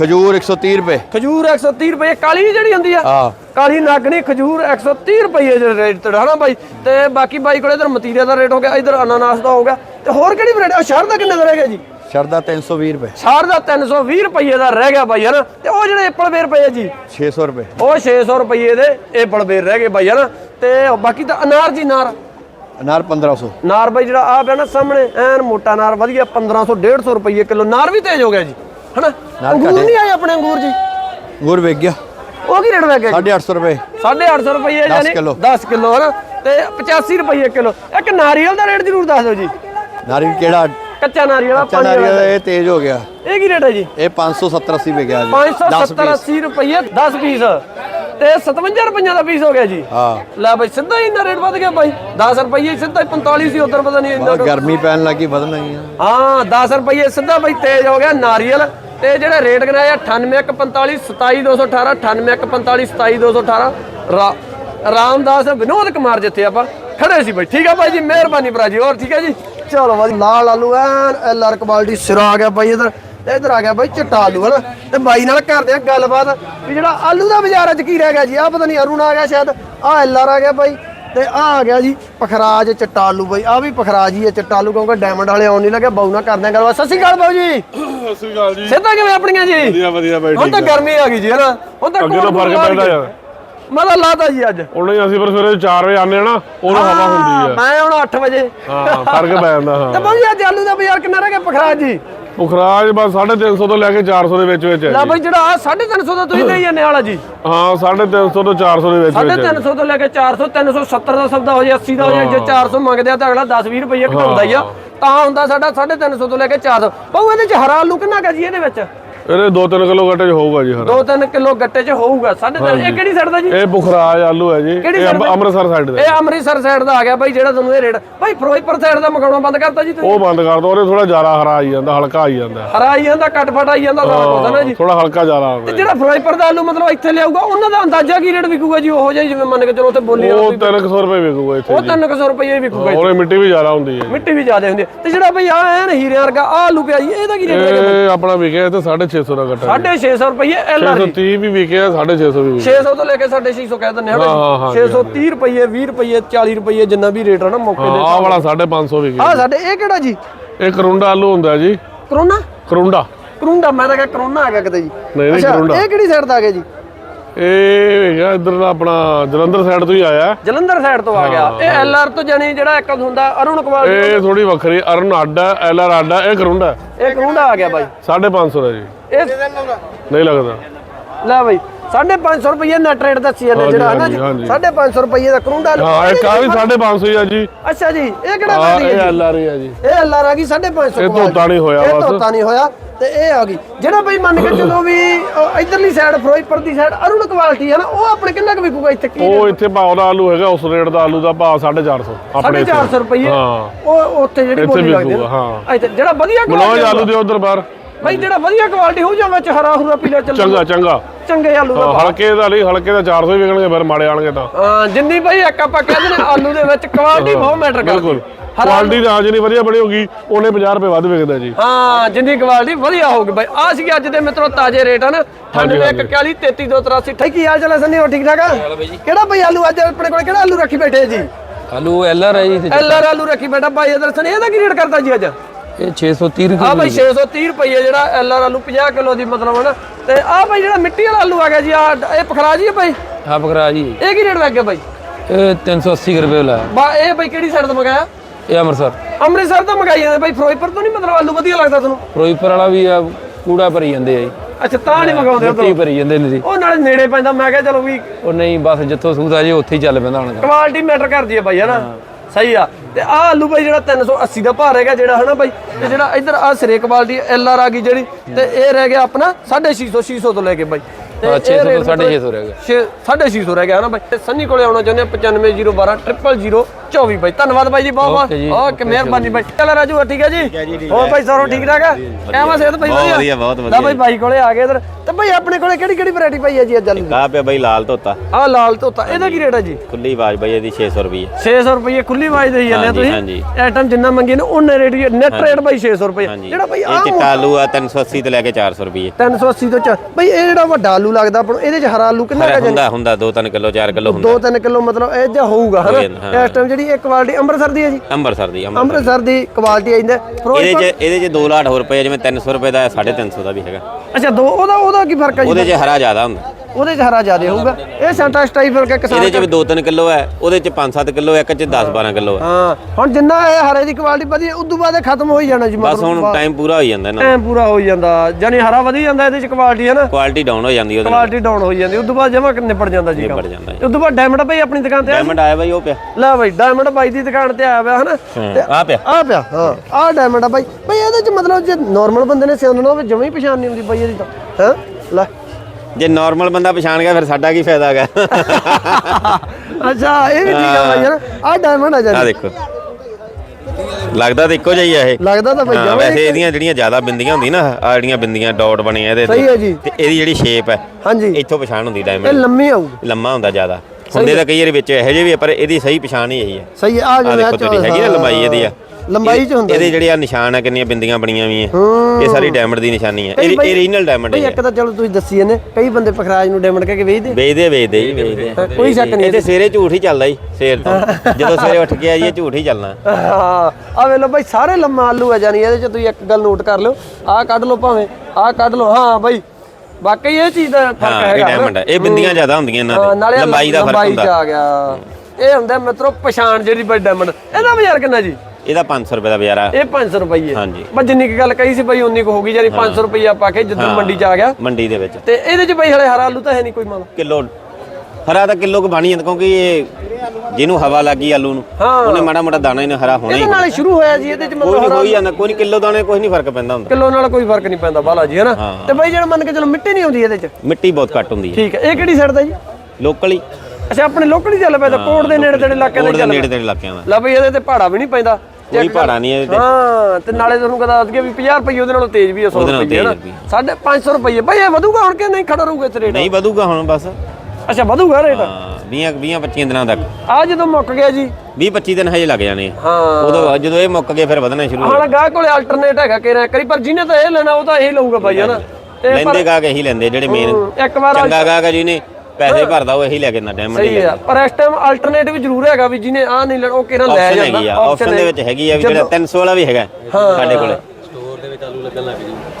ਖਜੂਰ 130 ਰੁਪਏ। ਖਜੂਰ 130 ਰੁਪਏ ਕਾਲੀ ਜਿਹੜੀ ਹੁੰਦੀ ਆ? ਹਾਂ। ਕਾਲੀ ਨਾਗਣੀ ਖਜੂਰ 130 ਰੁਪਏ ਦੇ ਰੇਟ ਤੇ ਹਨਾ ਬਾਈ। ਤੇ ਬਾਕੀ ਬਾਈ ਕੋਲ ਇਧਰ ਮਤੀਰੀਆ ਦਾ ਰੇਟ ਹੋ ਗਿਆ ਇਧਰ ਅਨਾਨਾਸ ਦਾ ਹੋ ਗਿਆ। ਤੇ ਹੋਰ ਕਿਹੜੀ ਵੈਰਾਈਟੀ ਆ? ਸ਼ਹਿਰ ਦਾ ਕਿੰਨੇ ਦਾ ਰਹਿ ਗਿਆ ਜੀ? ਸ਼ਰਦਾ 320 ਰੁਪਏ। ਸ਼ਹਿਰ ਦਾ 320 ਰੁਪਏ ਦਾ ਰਹਿ ਗਿਆ ਬਾਈ ਹਨਾ? ਤੇ ਉਹ ਜਿਹੜੇ ਐਪਲ ਵੇਰ ਪਏ ਆ ਜੀ? 600 ਰੁਪਏ। ਉਹ 600 ਰੁਪਏ ਦੇ ਐਪਲ ਵੇਰ ਰਹਿ ਗਏ ਬਾਈ ਹਨਾ? ਤੇ ਬਾਕੀ ਤਾਂ ਅਨਾਰ ਜੀ ਨਾਰ ਅਨਾਰ 1500 ਨਾਰ ਬਾਈ ਜਿਹੜਾ ਆ ਪਿਆ ਨਾ ਸਾਹਮਣੇ ਐਨ ਮੋਟਾ ਨਾਰ ਵਧੀਆ 1500 150 ਰੁਪਏ ਕਿਲੋ। ਨਾਰ ਵੀ ਤੇਜ਼ ਹੋ ਗਿਆ ਜੀ। ਹਨਾ? ਅੰਗੂਰ ਘਟੇ। ਨਹੀਂ ਆਏ ਆਪਣੇ ਅੰਗੂਰ ਜੀ? ਗੁਰ ਵੇਚ ਗਿਆ। ਉਹ ਕੀ ਰੇਟ ਲੱਗ ਗਿਆ? 850 ਰੁਪਏ। 850 ਰੁਪਏ ਯਾਨੀ ਕਿੱਲੋ। 10 ਕਿਲੋ ਹਨਾ? ਤੇ 85 ਰੁਪਏ ਕਿਲੋ। ਇੱਕ ਨਾਰੀਅਲ ਦਾ ਰੇਟ ਜ਼ਰੂਰ ਦੱਸ ਦਿਓ ਜੀ। ਨਾਰੀਅਲ ਕਿਹੜਾ? ਕੱਚਾ ਨਾਰੀਅਲ ਆ ਪੰਜ ਨਾਰੀਅਲ ਵਾਲਾ। ਇਹ ਤੇਜ਼ ਹੋ ਗਿਆ। ਇਹ ਕੀ ਰੇਟ ਹੈ ਜੀ? ਇਹ 570 80 ਵਿਕਿਆ ਜੀ। 570 80 ਰੁਪਏ 10 ਪੀਸ। ਤੇ 57 ਰੁਪਈਆਂ ਦਾ ਪੀਸ ਹੋ ਗਿਆ ਜੀ। ਹਾਂ। ਲੈ ਬਈ ਸਿੱਧਾ ਹੀ ਇੰਨਾ ਰੇਟ ਵੱਧ ਗਿਆ ਬਾਈ। 10 ਰੁਪਏ ਸਿੱਧਾ ਹੀ 45 ਸੀ ਉਧਰ ਪਤਾ ਨਹੀਂ ਇੰਨਾ ਗਰਮੀ ਪੈਣ ਲੱਗੀ ਵਧਣਾ ਹੀ ਆ। ਹਾਂ 10 ਰੁਪਏ ਸਿੱਧਾ ਬਈ ਤੇਜ਼ ਹੋ ਗਿਆ ਨਾਰੀਅਲ। ਤੇ ਜਿਹੜਾ ਰੇਟ ਕਰਾਇਆ 98145 27218 98145 27218 ਰਾ- ਰਾਮਦਾਸ ਵਿਨੋਦ ਕੁਮਾਰ ਜਿੱਥੇ ਆਪਾਂ ਖੜੇ ਸੀ ਬਈ। ਠੀਕ ਆ ਬਾਈ ਜੀ ਮਿਹਰਬਾਨੀ ਭਰਾ ਜੀ ਹੋਰ ਠੀਕ ਹੈ ਜੀ? ਚਲੋ ਬਾਈ ਲਾਲ ਆਲੂ ਐਨ ਐਲ ਆਰ ਕੁਆਲਿਟੀ ਸਿਰਾ ਆ ਗਿਆ ਬਾਈ ਇਧਰ। ਤੇ ਇਧਰ ਆ ਗਿਆ ਬਾਈ ਚਿੱਟਾ ਆਲੂ ਹਨਾ ਤੇ ਬਾਈ ਨਾਲ ਕਰਦੇ ਆ ਗੱਲਬਾਤ ਵੀ ਜਿਹੜਾ ਆਲੂ ਦਾ ਬਾਜ਼ਾਰ ਅੱਜ ਕੀ ਰਹਿ ਗਿਆ ਜੀ? ਆ ਪਤਾ ਨਹੀਂ ਅਰੁਣ ਆ ਗਿਆ ਸ਼ਾਇਦ ਆ ਐਲ ਆਰ ਆ ਗਿਆ ਬਾਈ ਤੇ ਆ ਆ ਗਿਆ ਜੀ ਪਖਰਾਜ ਚਿੱਟਾ ਆਲੂ ਬਾਈ ਆ ਵੀ ਪਖਰਾਜ ਹੀ ਹੈ ਚਿੱਟਾ ਆਲੂ ਕਿਉਂਕਿ ਡਾਇਮੰਡ ਵਾਲੇ ਆਉਣ ਨਹੀਂ ਲੱਗੇ ਬਾਊ ਨਾਲ ਕਰਦੇ ਆ ਗੱਲਬਾਤ। ਸਤਿ ਸ਼੍ਰੀ ਅਕਾਲ ਬਾਊ ਜੀ। ਸਤਿ ਸ਼੍ਰੀ ਅਕਾਲ ਜੀ। ਸਿੱਧਾ ਕਿਵੇਂ ਆਪਣੀਆਂ ਜੀ? ਵਧੀਆ ਵਧੀਆ ਬਾਈ ਹੁਣ ਤਾਂ ਗਰਮੀ ਆ ਗਈ ਜੀ ਹਨਾ? ਹੁਣ ਤਾਂ ਅੱਗੇ ਤਾਂ ਫ਼ਰਕ ਪੈਂਦਾ ਯਾਰ। ਮੈਂ ਤਾਂ ਲਾਤਾ ਜੀ ਅੱਜ। ਉਹਨੇ ਅਸੀਂ ਪਰ ਸਵੇਰੇ 4 ਵਜੇ ਆਨੇ ਆ ਨਾ ਉਦੋਂ ਹਵਾ ਹੁੰਦੀ ਆ। ਮੈਂ ਹੁਣ 8 ਵਜੇ। ਹਾਂ ਫ਼ਰਕ ਪੈ ਜਾਂਦਾ ਤੇ ਹਾਂ ਬਾਊ ਜੀ ਅੱਜ ਆਲੂ ਦਾ ਬਾਜ਼ਾਰ ਕਿੰਨਾ ਰਹਿ ਗਿਆ ਪਖਰਾਜ ਜੀ? ਪੁਖਰਾਜ ਬਸ 350 ਤੋਂ ਲੈ ਕੇ 400 ਦੇ ਵਿੱਚ ਵਿੱਚ ਹੈ ਲੈ ਜੀ। ਬਾਈ ਜਿਹੜਾ ਆ 350 ਦਾ ਤੁਸੀਂ ਦੇਈ ਜਾਂਦੇ ਵਾਲਾ ਜੀ। ਹਾਂ 350 ਤੋਂ 400 ਦੇ ਵਿੱਚ ਵਿੱਚ ਹੈ ਜੀ। 350 ਤੋਂ ਲੈ ਕੇ 400 370 ਦਾ ਸੌਦਾ ਹੋ ਜਾਏ 80 ਦਾ ਹੋ ਜਾਏ ਜੇ 400 ਮੰਗਦੇ ਆ ਤਾਂ ਅਗਲਾ 10 20 ਰੁਪਏ ਘਟਾਉਂਦਾ ਹੀ ਆ। ਤਾਂ ਹੁੰਦਾ ਸਾਡਾ 350 ਤੋਂ ਲੈ ਕੇ 400 ਬਾਊ ਇਹਦੇ ਚ ਹਰਾ ਆਲੂ ਕਿੰਨਾ ਕਾ ਜੀ ਇਹਦੇ ਵਿੱਚ? ਇਹਦੇ 2-3 ਕਿਲੋ ਗੱਟੇ 'ਚ ਹੋਊਗਾ ਜੀ ਹਰ। 2-3 ਕਿਲੋ ਗੱਟੇ ਚ ਹੋਊਗਾ। 3.5 ਇਹ ਕਿਹੜੀ ਸਾਈਡ ਦਾ ਜੀ? ਇਹ ਪੁਖਰਾਜ ਆਲੂ ਹੈ ਜੀ। ਇਹ? ਅੰਮ੍ਰਿਤਸਰ ਸਾਈਡ ਦਾ ਇਹ ਅੰਮ੍ਰਿਤਸਰ ਸਾਈਡ ਦਾ ਆ ਗਿਆ ਬਾਈ ਜਿਹੜਾ ਤੁਹਾਨੂੰ ਇਹ ਰੇਟ ਬਾਈ ਫਿਰੋਜ਼ਪੁਰ ਸਾਈਡ ਦਾ ਮਗਾਉਣਾ ਬੰਦ ਕਰਤਾ ਜੀ ਤੁਸੀਂ। ਉਹ ਬੰਦ ਕਰ ਦੋ ਉਹਦੇ ਥੋੜਾ ਜ਼ਿਆਦਾ ਹਰਾ ਆਈ ਜਾਂਦਾ ਹਲਕਾ ਆਈ ਜਾਂਦਾ। ਹਰਾ ਆਈ ਜਾਂਦਾ ਕੱਟ ਫਟ ਆਈ ਜਾਂਦਾ ਸਾਰਾ ਕੁਝ ਨਾ ਜੀ। ਥੋੜਾ ਹਲਕਾ ਜ਼ਿਆਦਾ ਆਉਂਦਾ ਤੇ। ਜਿਹੜਾ ਫਿਰੋਜ਼ਪੁਰ ਦਾ ਆਲੂ ਮਤਲਬ ਇੱਥੇ ਲਿਆਊਗਾ ਉਹਨਾਂ ਦਾ ਅੰਦਾਜ਼ਾ ਕੀ ਰੇਟ ਵਿਕੂਗਾ ਜੀ? ਉਹੋ ਜਿਹਾ ਜਿਵੇਂ ਮੰਨ ਕੇ ਚਲੋ ਉੱਥੇ ਬੋਲੀ ਉਹ ਜਾਂਦੀ 300 ਰੁਪਏ ਵਿਕੂਗਾ ਇੱਥੇ ਉਹ ਜੀ। 300 ਰੁਪਏ ਵਿਕੂਗਾ ਜੀ। ਉਹਦੇ ਮਿੱਟੀ ਵੀ ਜ਼ਿਆਦਾ ਹੁੰਦੀ ਹੈ ਮਿੱਟੀ ਵੀ ਜ਼ਿਆਦਾ ਹੁੰਦੀ ਹੈ। ਤੇ ਜਿਹੜਾ ਬਈ ਆ ਐਨ ਹੀਰੇ ਵਰਗਾ ਆਲੂ ਪਿਆ ਜੀ ਇਹਦਾ ਕੀ ਰੇਟ ਹੈ ਇਹ ਆਪਣਾ ਵਿਕਿਆ ਤੇ 650 ਦਾ ਜੀ। 650 ਰੁਪਏ ਐਲ ਆਰ 630 ਵੀ ਵਿਕਿਆ 650 ਵੀ ਵਿਕਿਆ। 600 ਤੋਂ ਲੈ ਕੇ 650 ਕਹਿ ਦਿੰਦੇ ਹਾਂ, ਹਾਂ, ਹਾਂ ਹਾਂ, 630 ਰੁਪਏ 20 ਰੁਪਏ 40 ਰੁਪਏ ਜਿੰਨਾ ਵੀ ਰੇਟ ਹੈ ਨਾ ਮੌਕੇ ਦੇ ਆਹ ਵਾਲਾ 550 ਵਿਕਿਆ ਆ ਸਾਡੇ ਇਹ ਕਿਹੜਾ ਜੀ? ਇਹ ਕਰੁੰਡਾ ਆਲੂ ਹੁੰਦਾ ਜੀ। ਕਰੋਨਾ ਕਰੁੰਡਾ। ਕਰੋਨਾ ਮੈਂ ਤਾਂ ਕਿਹਾ ਕਰੋਨਾ ਆ ਗਿਆ ਕਿਤੇ ਜੀ। ਨਹੀਂ, ਅੱਛਾ, ਕਰੋਨਾ। ਇਹ ਕਿਹੜੀ ਸਾਈਡ ਦਾ ਆ ਗਿਆ ਜੀ? ਇਹ ਹੈਗਾ ਇਧਰ ਦਾ ਆਪਣਾ ਜਲੰਧਰ ਸਾਈਡ ਤੋਂ ਹੀ ਆਇਆ। ਜਲੰਧਰ ਸਾਈਡ ਤੋਂ ਆ ਗਿਆ। ਇਹ ਐਲ ਆਰ ਤੋਂ ਜਾਨੀ ਜਿਹੜਾ ਇੱਕ ਹੁੰਦਾ ਅਰੁਣ ਕੁਮਾਰ ਇਹ ਥੋੜੀ ਵੱਖਰੀ ਅਰਨ ਅੱਡਾ ਐਲ ਆਰ ਅੱਡਾ ਇਹ ਕਰੁੰਡਾ। ਇਹ ਕਰੋਨਾ ਆ ਗਿਆ ਬਾਈ। 550 ਦਾ ਜੀ। ਇਹ ਨਹੀਂ ਲੱਗਦਾ। ਲੈ ਬਾਈ 550 ਰੁਪਏ ਨੈਟ ਰੇਟ ਦੱਸੀ ਜਾਂਦੇ ਜਿਹੜਾ ਹੈ ਨਾ ਜੀ? ਹਾਂਜੀ, 550 ਰੁਪਏ ਦਾ ਕਰੂੰਡਾ ਹਾਂ ਇਹ ਕਾ ਵੀ 550 ਹੀ ਆ ਜੀ? ਅੱਛਾ ਜੀ ਇਹ ਕਿਹੜਾ ਇਹ ਹੈ ਜੀ? ਐਲ ਆਰ ਹੀ ਆ ਜੀ। ਇਹ ਐਲਆਰ ਆ ਗਈ 550 ਇਹ ਧੋਤਾ ਨਹੀਂ ਹੋਇਆ ਇਹ ਬਸ। ਧੋਤਾ ਨਹੀਂ ਹੋਇਆ ਤੇ ਇਹ ਆ ਗਈ। ਜਿਹੜਾ ਬਈ ਮੰਨ ਕੇ ਚੱਲੋ ਵੀ ਇੱਧਰਲੀ ਸਾਈਡ ਫਿਰੋਜ਼ਪੁਰ ਦੀ ਸਾਈਡ ਅਰੁਣ ਕੁਆਲਿਟੀ ਹੈ ਨਾ ਉਹ ਆਪਣੇ ਕਿੰਨਾ ਕੁ ਵਿਕੂਗਾ ਇੱਥੇ? ਕੀ ਉਹ ਇੱਥੇ ਭਾਅ ਦਾ ਆਲੂ ਹੈਗਾ ਉਸ ਰੇਟ ਦਾ ਆਲੂ ਦਾ ਭਾਅ 450 ਆਪਣੇ ਇੱਥੇ। 450 ਰੁਪਏ ਹਾਂ। ਉਹ ਉੱਥੇ ਜਿਹੜੀ ਬੋਲੀ ਲੱਗਦੀ ਹੈ ਹਾਂ। ਇੱਥੇ ਜਿਹੜਾ ਵਧੀਆ quality ਆਲੂ ਦੇ ਉਧਰ ਬਾਹਰ। ਬਾਈ ਜਿਹੜਾ ਵਧੀਆ ਕੁਆਲਿਟੀ ਹੋ ਜਾਂ ਵਿੱਚ ਹਰਾ ਹੁਰਾ ਪੀਲਾ ਚੱਲ? ਚੰਗਾ ਚੰਗਾ। ਚੰਗੇ ਆਲੂ ਦਾ। ਹਲਕੇ ਦਾ ਲਈ ਹਲਕੇ ਦਾ 400 ਹੀ ਵਿਕਣਗੇ ਫਿਰ ਮਾੜੇ ਆਣਗੇ ਤਾਂ। ਹਾਂ ਜਿੰਨੀ ਬਾਈ ਇੱਕ ਆਪਾਂ ਕਹਿੰਦੇ ਨੇ ਆਲੂ ਦੇ ਵਿੱਚ ਕੁਆਲਿਟੀ ਬਹੁਤ ਮੈਟਰ ਕਰਦੀ। ਬਿਲਕੁਲ। ਕੁਆਲਿਟੀ ਦਾ ਜਿੰਨੀ ਵਧੀਆ ਬਣੀ ਹੋਗੀ ਉਹਨੇ 50 ਰੁਪਏ ਵੱਧ ਵਿਕਦਾ ਜੀ। ਹਾਂ ਜਿੰਨੀ ਕੁਆਲਿਟੀ ਵਧੀਆ ਹੋਊਗੀ ਬਾਈ। ਆ ਸੀ ਅੱਜ ਦੇ ਮਿੱਤਰੋ ਤਾਜ਼ੇ ਰੇਟ ਹਨ 9141 3383 ਠੀਕ ਹਾਲ ਚਾਲ ਹੈ ਸੰਨੀ? ਹੋ ਠੀਕ ਠਾਕ ਕਿਹੜਾ ਬਾਈ ਆਲੂ ਅੱਜ ਆਪਣੇ ਕੋਲ ਕਿਹੜਾ ਆਲੂ ਰੱਖੀ ਬੈਠੇ ਜੀ? ਆਲੂ ਐਲਆਰ ਹੈ ਜੀ ਐਲਆਰ ਆਲੂ ਰੱਖੀ ਬੈਠਾ। ਬਾਈ ਇਧਰ ਸਨੀ ਇਹਦਾ ਕੀ ਰੇਟ ਕਰਦਾ ਜੀ ਅੱਜ? ਇਹ 630 ਆ ਰੁਪਏ ਬਾਈ 630 ਰੁਪਏ ਜਿਹੜਾ ਐਲਆਰ ਆਲੂ 50 ਕਿਲੋ ਦੀ ਮਤਲਬ ਹੈ ਨਾ ਤੇ ਆ ਬਾਈ ਜਿਹੜਾ ਮਿੱਟੀ ਵਾਲਾ ਆਲੂ ਆ ਗਿਆ ਜੀ ਆ ਇਹ ਪਖਰਾ ਜੀ ਹੈ ਬਾਈ? ਹਾਂ ਬਕਰਾ ਜੀ। ਇਹ ਕੀ ਰੇਟ ਲੱਗ ਗਿਆ ਬਾਈ? ਇਹ 380 ਰੁਪਏ ਵਾਲਾ। ਬਾ ਇਹ ਬਾਈ ਕਿਹੜੀ ਸਾਈਡ ਤੋਂ ਮੰਗਾਇਆ? ਇਹ ਅੰਮ੍ਰਿਤਸਰ। ਅੰਮ੍ਰਿਤਸਰ ਤੋਂ ਮੰਗਾਈ ਜਾਂਦੇ ਬਾਈ ਫਿਰੋਜ਼ਪੁਰ ਤੋਂ ਨਹੀਂ ਮਤਲਬ ਆਲੂ ਵਧੀਆ ਲੱਗਦਾ ਤੁਹਾਨੂੰ? ਫਿਰੋਜ਼ਪੁਰ ਵਾਲਾ ਵੀ ਆ ਕੂੜਾ ਭਰੀ ਜਾਂਦੇ ਆ ਜੀ। ਅੱਛਾ ਤਾਂ ਨਹੀਂ ਮੰਗਾਉਂਦੇ ਮਿੱਟੀ ਉਧਰੋਂ? ਭਰੀ ਜਾਂਦੇ ਨੇ ਜੀ। ਉਹ ਨਾਲੇ ਨੇੜੇ ਪੈਂਦਾ ਮੈਂ ਕਿਹਾ ਚਲੋ ਵੀ ਉਹ ਨਹੀਂ ਬਸ ਜਿੱਥੋਂ ਸੂਤ ਆ ਜੇ ਉੱਥੇ ਹੀ ਚੱਲ ਪੈਂਦਾ ਹੁਣ। ਕੁਆਲਿਟੀ ਮੈਟਰ ਕਰਦੀ ਹੈ ਬਾਈ ਹਨਾ ਸਹੀ ਆ। ਤੇ ਆ ਆਲੂ ਬਾਈ ਜਿਹੜਾ 380 ਦਾ ਭਾਅ ਰਹੇਗਾ ਜਿਹੜਾ ਹਨਾ ਬਾਈ? ਤੇ ਜਿਹੜਾ ਇੱਧਰ ਆ ਸਿਰੇ ਕੁਆਲਿਟੀ ਐਲ ਆਰ ਆ ਗਈ ਜਿਹੜੀ ਤੇ ਇਹ ਰਹਿ ਗਿਆ ਆਪਣਾ 650 600 ਤੋਂ ਲੈ ਕੇ ਬਾਈ। ਤੇ ਹਾਂ, ਇਹ 600 rate ਤੋਂ 650 ਰਹਿ ਗਿਆ। ਛੇ- 650 ਰਹਿ ਗਿਆ ਹਨਾ ਬਾਈ? ਤੇ ਸੰਨੀ ਕੋਲੇ ਆਉਣਾ ਚਾਹੁੰਦੇ ਆ 95012 0024 ਬਾਈ। ਧੰਨਵਾਦ ਬਾਈ ਜੀ ਬਹੁਤ ਬਹੁਤ ਓਕੇ ਮਿਹਰਬਾਨੀ ਬਾਈ। ਚੱਲ ਰਾਜੂ ਠੀਕ ਹੈ ਜੀ? ਹੋਰ ਬਾਈ ਸਾਰੋ ਠੀਕ ਠਾਕ ਆ? ਕਿਵੇਂ ਸਿਹਤ ਬਾਈ ਬਹੁਤ ਵਧੀਆ, ਬਹੁਤ ਲੈ ਵਧੀਆ। ਬਾਈ ਬਾਈ ਕੋਲੇ ਆ ਗਏ ਇਧਰ। ਤੇ ਬਾਈ ਆਪਣੇ ਕੋਲੇ ਕਿਹੜੀ ਕਿਹੜੀ ਵੈਰਾਈਟੀ ਪਾਈ ਹੈ ਜੀ ਅੱਜ ਆਲੂ ਕਾ ਪਿਆ ਬਈ ਲਾਲ ਧੋਤਾ। ਆ ਲਾਲ ਤੋਤਾ ਇਹਦਾ ਕੀ ਰੇਟ ਹੈ ਜੀ? ਖੁੱਲੀ ਆਵਾਜ਼ ਬਈ ਇਹਦੀ 600 ਰੁਪਏ 600 ਰੁਪਏ ਖੁੱਲੀ ਆਵਾਜ਼ ਦੇਈ ਜਾਂਦੇ ਆ ਤੁਸੀਂ? ਹਾਂਜੀ। ਆਈਟਮ ਜਿੰਨਾ ਮੰਗੀ ਨੇ ਉਹਨੇ ਰੇਟ ਨੈਟ ਰੇਟ ਬਾਈ 600 ਰੁਪਏ ਜਿਹੜਾ ਬਾਈ ਆ ਚਿੱਟਾ ਆਲੂ ਆ 380 ਤੋਂ ਲੈ ਕੇ 400 ਰੁਪਏ 380 ਤੋਂ ਚ ਬਾਈ ਇਹ ਜਿਹੜਾ ਵੱਡਾ ਆਲੂ ਲੱਗਦਾ ਆਪਾਂ ਇਹਦੇ ਚ ਹਰਾ ਆਲੂ ਕਿੰਨਾ ਕਾ ਹੁੰਦਾ ਹੁੰਦਾ 2-3 ਕਿਲੋ 4 ਕਿਲੋ ਹੁੰਦਾ। 2-3 ਕਿਲੋ ਮਤਲਬ ਇਹ ਜਿਹਾ ਹੋਊਗਾ ਹਨਾ? ਜਾਂਦਾ। ਇਸ ਟਾਈਮ ਜਿਹੜੀ ਇਹ ਕੁਆਲਿਟੀ ਅੰਮ੍ਰਿਤਸਰ ਦੀ ਹੈ ਜੀ? ਅੰਮ੍ਰਿਤਸਰ ਦੀ ਅੰਮ੍ਰਿਤਸਰ ਦੀ। ਕੁਆਲਿਟੀ ਆਈਂਦਾ ਇਹਦੇ 'ਚ ਇਹਦੇ 'ਚ 2 ਲਾਟ ਹੋਰ ਪਏ ਜਿਵੇਂ 300 ਰੁਪਏ ਦਾ 350 ਦਾ ਵੀ ਹੈਗਾ। ਅੱਛਾ ਦੋ ਉਹਦਾ ਉਹਦਾ ਕੀ ਫ਼ਰਕ ਹੈ ਉਹਦੇ ਜੀ 'ਚ ਹਰਾ ਜ਼ਿਆਦਾ ਹੁੰਦਾ। ਉਹਦੇ ਚ ਹਰਾ ਜ਼ਿਆਦਾ ਹੋਊਗਾ। ਇਹ ਸੈਂਟਾ ਸਟਾਈਲ ਫਿਰ ਕਿਸਾਨ ਇਹਦੇ 'ਚ ਵੀ 2-3 ਕਿਲੋ ਹੈ ਉਹਦੇ 'ਚ 5-7 ਕਿਲੋ ਇੱਕ 'ਚ 10-12 ਕਿਲੋ ਹੈ। ਹਾਂ ਹੁਣ ਜਿੰਨਾ ਇਹ ਹਰੇ ਦੀ ਕੁਆਲਿਟੀ ਵਧੀਆ ਉਦੋਂ ਬਾਅਦ ਇਹ ਖਤਮ ਹੋ ਹੀ ਜਾਣਾ ਜੀ ਬਸ ਹੁਣ ਟਾਈਮ ਪੂਰਾ ਹੋ ਜਾਂਦਾ ਇਹਨਾਂ ਟਾਈਮ ਪੂਰਾ ਹੋ ਜਾਂਦਾ ਯਾਨੀ ਹਰਾ ਵਧੀ ਜਾਂਦਾ ਇਹਦੇ ਚ ਕੁਆਲਿਟੀ ਹੈ ਨਾ? ਕੁਆਲਿਟੀ ਡਾਊਨ ਹੋ ਜਾਂਦੀ ਉਹਦੇ ਨਾਲ। ਕੁਆਲਿਟੀ ਡਾਊਨ ਹੋ ਜਾਂਦੀ ਉਦੋਂ ਬਾਅਦ ਜਮਾ ਨਿਪਟ ਜਾਂਦਾ ਜੀ ਨਿਬੜ ਜਾਂਦਾ ਉਦੋਂ ਬਾਅਦ ਡਾਇਮੰਡ ਭਾਈ ਆਪਣੀ ਦੁਕਾਨ ਤੇ ਡਾਇਮੰਡ ਆਇਆ ਬਈ ਉਹ ਪਿਆ? ਲੈ ਬਾਈ ਡਾਇਮੰਡ ਬਾਈ ਦੀ ਦੁਕਾਨ ਤੇ ਆਇਆ ਹੋਇਆ ਹਨਾ? ਆਹ ਪਿਆ। ਆ ਪਿਆ ਹਾਂ ਆ ਡਾਇਮੰਡ ਆ ਬਾਈ। ਬਾਈ ਇਹਦੇ ਚ ਮਤਲਬ ਜੇ ਨਾਰਮਲ ਬੰਦੇ ਨੇ ਸਿਆਣਨਾ ਹੋਵੇ ਜਮਾ ਹੀ ਪਛਾਣ ਨਹੀਂ ਹੁੰਦੀ ਬਾਈ ਇਹਦੀ ਤਾਂ। ਹਾਂ? ਲੈ। ਜੇ ਨਾਰਮਲ ਬੰਦਾ ਪਛਾਣ ਗਿਆ ਫਿਰ ਸਾਡਾ ਕੀ ਫਾਇਦਾ ਹੈਗਾ? <laughs> ਅੱਛਾ ਇਹ ਵੀ ਠੀਕ ਆ ਬਾਈ ਯਾਰ। ਆ ਡਾਇਮੰਡ ਆ ਆ ਦੇਖੋ। ਲੱਗਦਾ ਤਾਂ ਇੱਕੋ ਜਿਹਾ ਹੀ ਆ ਇਹ। ਲੱਗਦਾ ਤਾਂ ਹਾਂ ਜਮਾਂ ਵੈਸੇ ਇਹਦੀਆਂ ਜਿਹੜੀਆਂ ਜ਼ਿਆਦਾ ਬਿੰਦੀਆਂ ਹੁੰਦੀਆਂ ਨਾ ਆ ਜਿਹੜੀਆਂ ਬਿੰਦੀਆਂ ਡਾਟ ਬਣੀਆਂ ਇਹਦੇ ਸਹੀ ਹੈ ਜੀ। ਤੇ ਇਹਦੀ ਜਿਹੜੀ ਸ਼ੇਪ ਹੈ ਹਾਂਜੀ। ਇੱਥੋਂ ਪਛਾਣ ਹੁੰਦੀ ਇਹ ਡਾਇਮੰਡ ਲੰਮੀ ਆਊਗੀ ਲੰਮਾ ਹੁੰਦਾ ਜ਼ਿਆਦਾ। ਹੁੰਦੇ ਤਾਂ ਕਈ ਵਾਰੀ ਵਿੱਚ ਇਹੋ ਜਿਹੇ ਵੀ ਆ, ਪਰ ਇਹਦੀ ਸਹੀ ਪਛਾਣ ਹੀ ਇਹੀ ਹੈ। ਸਹੀ ਆ ਆ ਜਿਵੇਂ ਦੇਖੋ ਤੇਰੀ ਹੈਗੀ ਨਾ ਲੰਬਾਈ ਇਹਦੀ ਆ। ਲੰਬਾਈ ਚ ਹੁੰਦਾ ਇਹਦੇ ਜਿਹੜੇ ਆ ਨਿਸ਼ਾਨ ਆ ਕਿੰਨੀਆਂ ਬਿੰਦੀਆਂ ਬਣੀਆਂ ਵੀ ਹੂੰ। ਇਹ ਸਾਰੀ ਡਾਇਮੰਡ ਦੀ ਨਿਸ਼ਾਨੀ ਹੈ ਇਹ ਬਾਈ- ਓਰੀਜਨਲ ਡਾਇਮੰਡ ਹੈ ਇੱਕ ਤਾਂ ਚਲੋ ਤੁਸੀਂ ਦੱਸੀ ਇਹਨੇ ਕਈ ਬੰਦੇ ਪਖਰਾਜ ਨੂੰ ਡਾਇਮੰਡ ਕਹਿ ਕੇ ਵੇਚਦੇ ਵੇਚਦੇ ਵੇਚਦੇ ਕੋਈ ਸ਼ੱਕ ਨਹੀਂ ਇਹ ਤੇ ਸਵੇਰੇ ਝੂਠ ਹੀ ਚੱਲਦਾ ਜੀ ਸਵੇਰ ਤੋਂ। ਜਦੋਂ ਸਵੇਰੇ ਉੱਠ ਕੇ ਆ ਜੀ ਇਹ ਝੂਠ ਹੀ ਚੱਲਣਾ। ਆ ਵੇ ਲੋ ਬਾਈ ਸਾਰੇ ਲੰਮਾ ਆਲੂ ਆ ਜਾਨੀ ਇਹਦੇ ਚ ਤੁਸੀਂ ਇੱਕ ਗੱਲ ਨੋਟ ਕਰ ਲਿਓ। ਆਹ ਕੱਢ ਲਓ ਭਾਵੇਂ ਆਹ ਕੱਢ ਲਓ। ਹਾਂ ਬਾਈ ਵਾਕਈ ਇਹ ਚੀਜ਼ ਦਾ ਫ਼ਰਕ ਹੈਗਾ ਇਹ ਡਾਇਮੰਡ ਹੈ ਇਹ ਬਿੰਦੀਆਂ ਜ਼ਿਆਦਾ ਹੁੰਦੀਆਂ ਇਹਨਾਂ ਦੇ ਲੰਬਾਈ ਦਾ ਫ਼ਰਕ ਲੰਬਾਈ ਚ ਹੁੰਦਾ। ਆ ਗਿਆ। ਇਹ ਹੁੰਦਾ ਮਿੱਤਰੋ ਪਛਾਣ ਜਿਹੜੀ ਬਾਈ ਡਾਇਮੰਡ ਇਹਦਾ ਬਾਜ਼ਾਰ ਕਿੰਨਾ ਜੀ? ਇਹਦਾ 500 ਰੁਪਏ ਦਾ ਬਾਜ਼ਾਰ ਇਹ 500 ਰੁਪਏ ਹਾਂਜੀ। ਬਸ ਜਿੰਨੀ ਕੁ ਗੱਲ ਕਹੀ ਸੀ ਬਾਈ ਉਨੀ ਕੁ ਹੋ ਗਈ ਯਾਨੀ 500 ਰੁਪਏ ਪਾ ਕੇ ਜਿੱਦਾਂ ਮੰਡੀ ਚ ਆ ਗਿਆ। ਮੰਡੀ ਦੇ ਵਿੱਚ। ਤੇ ਇਹਦੇ ਚ ਬਾਈ ਹਲੇ ਹਰਾ ਆਲੂ ਤਾਂ ਹੈ ਨਹੀਂ ਕੋਈ ਮੰਨ ਕਿਲੋ ਹਰਾ ਤਾਂ ਕਿਲੋ ਕੁ ਬਣ ਜਾਂਦਾ ਕਿਉਂਕਿ ਇਹ ਜਿਹਨੂੰ ਹਵਾ ਲੱਗੀ ਆਲੂ ਨੂੰ। ਉਹਨੇ ਮਾੜਾ ਮੋਟਾ ਦਾਣਾ ਇਹਨੇ ਹਰਾ ਹੋਣਾ ਹੀ ਇਹਦੇ ਨਾਲ ਸ਼ੁਰੂ ਹੋਇਆ ਜੀ ਇਹਦੇ ਚ ਮਤਲਬ ਹਰਾ ਹੋਈ ਜਾਂਦਾ ਕੋਈ ਨਹੀਂ ਕਿਲੋ ਦਾਣੇ ਕੋਈ ਨਹੀਂ ਫ਼ਰਕ ਪੈਂਦਾ ਹੁੰਦਾ। ਕਿਲੋ ਨਾਲ ਕੋਈ ਫ਼ਰਕ ਨਹੀਂ ਪੈਂਦਾ ਬਾਲਾ ਜੀ ਹਨਾ। ਤੇ ਬਾਈ ਜਿਹੜਾ ਮੰਨ ਕੇ ਚਲੋ ਮਿੱਟੀ ਨਹੀਂ ਆਉਂਦੀ ਇਹਦੇ ਚ? ਮਿੱਟੀ ਬਹੁਤ ਘੱਟ ਹੁੰਦੀ ਹੈ। ਠੀਕ ਹੈ ਇਹ ਕਿਹੜੀ ਸਾਈਡ ਦਾ ਜੀ? ਲੋਕਲ ਹੀ। ਅੱਛਾ ਆਪਣੇ ਲੋਕਲ ਹੀ ਚੱਲ ਤਾਂ ਕੋਟ ਦੇ ਨੇੜੇ ਤੇੜੇ ਦੇ ਨੇੜੇ ਤੇੜੇ ਇਲਾਕਿਆਂ ਦਾ। ਲੈ ਬਈ ਇਹਦੇ ਤੇ ਪਹਾੜਾ ਵੀ ਨਹੀਂ ਪੈਂਦਾ। ਕੋਈ ਪਹਾੜਾ ਨਹੀਂ ਇਹਦੇ। ਤੇ ਹਾਂ ਤੇ ਨਾਲੇ ਤੁਹਾਨੂੰ ਕਹਦਾ ਦੱਸ ਵੀ 50 ਰੁਪਏ ਉਹਦੇ ਨਾਲੋਂ ਤੇਜ਼ ਵੀ ਆ 100 ਉਹਦੇ ਨਾਲੋਂ ਰੁਪਏ ਤੇਜ਼ ਵੀ। ਸਾਢੇ 500 ਰੁਪਏ। ਬਈ ਇਹ ਵਧੂਗਾ ਹੁਣ ਕਿ ਨਹੀਂ? ਖੜਾ ਰਹੂਗਾ ਇਸ ਰੇਟ। ਨਹੀਂ ਵਧੂਗਾ ਹੁਣ ਬਸ। ਅੱਛਾ ਵਧੂਗਾ ਰੇਟ? ਹਾਂ 20 20 25 ਦਿਨਾਂ ਤੱਕ। ਆ ਜਦੋਂ ਮੁੱਕ ਗਿਆ ਜੀ। 20 25 ਦਿਨ ਹਜੇ ਲੱਗ ਜਾਣੇ। ਆ। ਹਾਂ। ਉਦੋਂ ਜਦੋਂ ਇਹ ਮੁੱਕ ਗਏ ਫਿਰ ਵਧਣਾ ਸ਼ੁਰੂ ਹੋ ਹੁਣ ਗਾਹ ਕੋਲੇ ਆਲਟਰਨੇਟ ਹੈਗਾ ਕਿ ਕਰੀ ਪਰ ਜਿਹਨੇ ਤਾਂ ਇਹ ਲੈਣਾ ਉਹ ਤਾਂ ਇਹ ਲਊਗਾ ਬਾਈ ਹਨਾ। ਤੇ ਪਰ ਲੈਂਦੇ ਗਾ ਕੇ ਇਹੀ ਲੈਂਦੇ ਜਿਹੜੇ ਮੇਨ ਇੱਕ ਵਾਰ ਚੰਗਾ ਗਾ ਕੇ ਜਿਹਨੇ ਪੈਸੇ ਭਰਦਾ ਉਹ ਇਹੀ ਲੈ ਕੇ ਨਾ ਡਾਇਮੰਡ ਸਹੀ ਆ। ਪਰ ਇਸ ਟਾਈਮ ਆਲਟਰਨੇਟਿਵ ਜ਼ਰੂਰ ਹੈਗਾ ਵੀ ਜਿਹਨੇ ਆ ਨਹੀਂ ਲੈਣਾ ਉਹ ਕਿਹਨਾਂ ਲੈ ਜਾਂਦਾ ਹੈਗੀ ਆ ਆਪਸ਼ਨ ਦੇ ਵਿੱਚ ਹੈਗੀ ਆ ਵੀ ਜਿਹੜਾ 300 ਵਾਲਾ ਵੀ ਹੈਗਾ ਸਾਡੇ ਕੋਲੇ।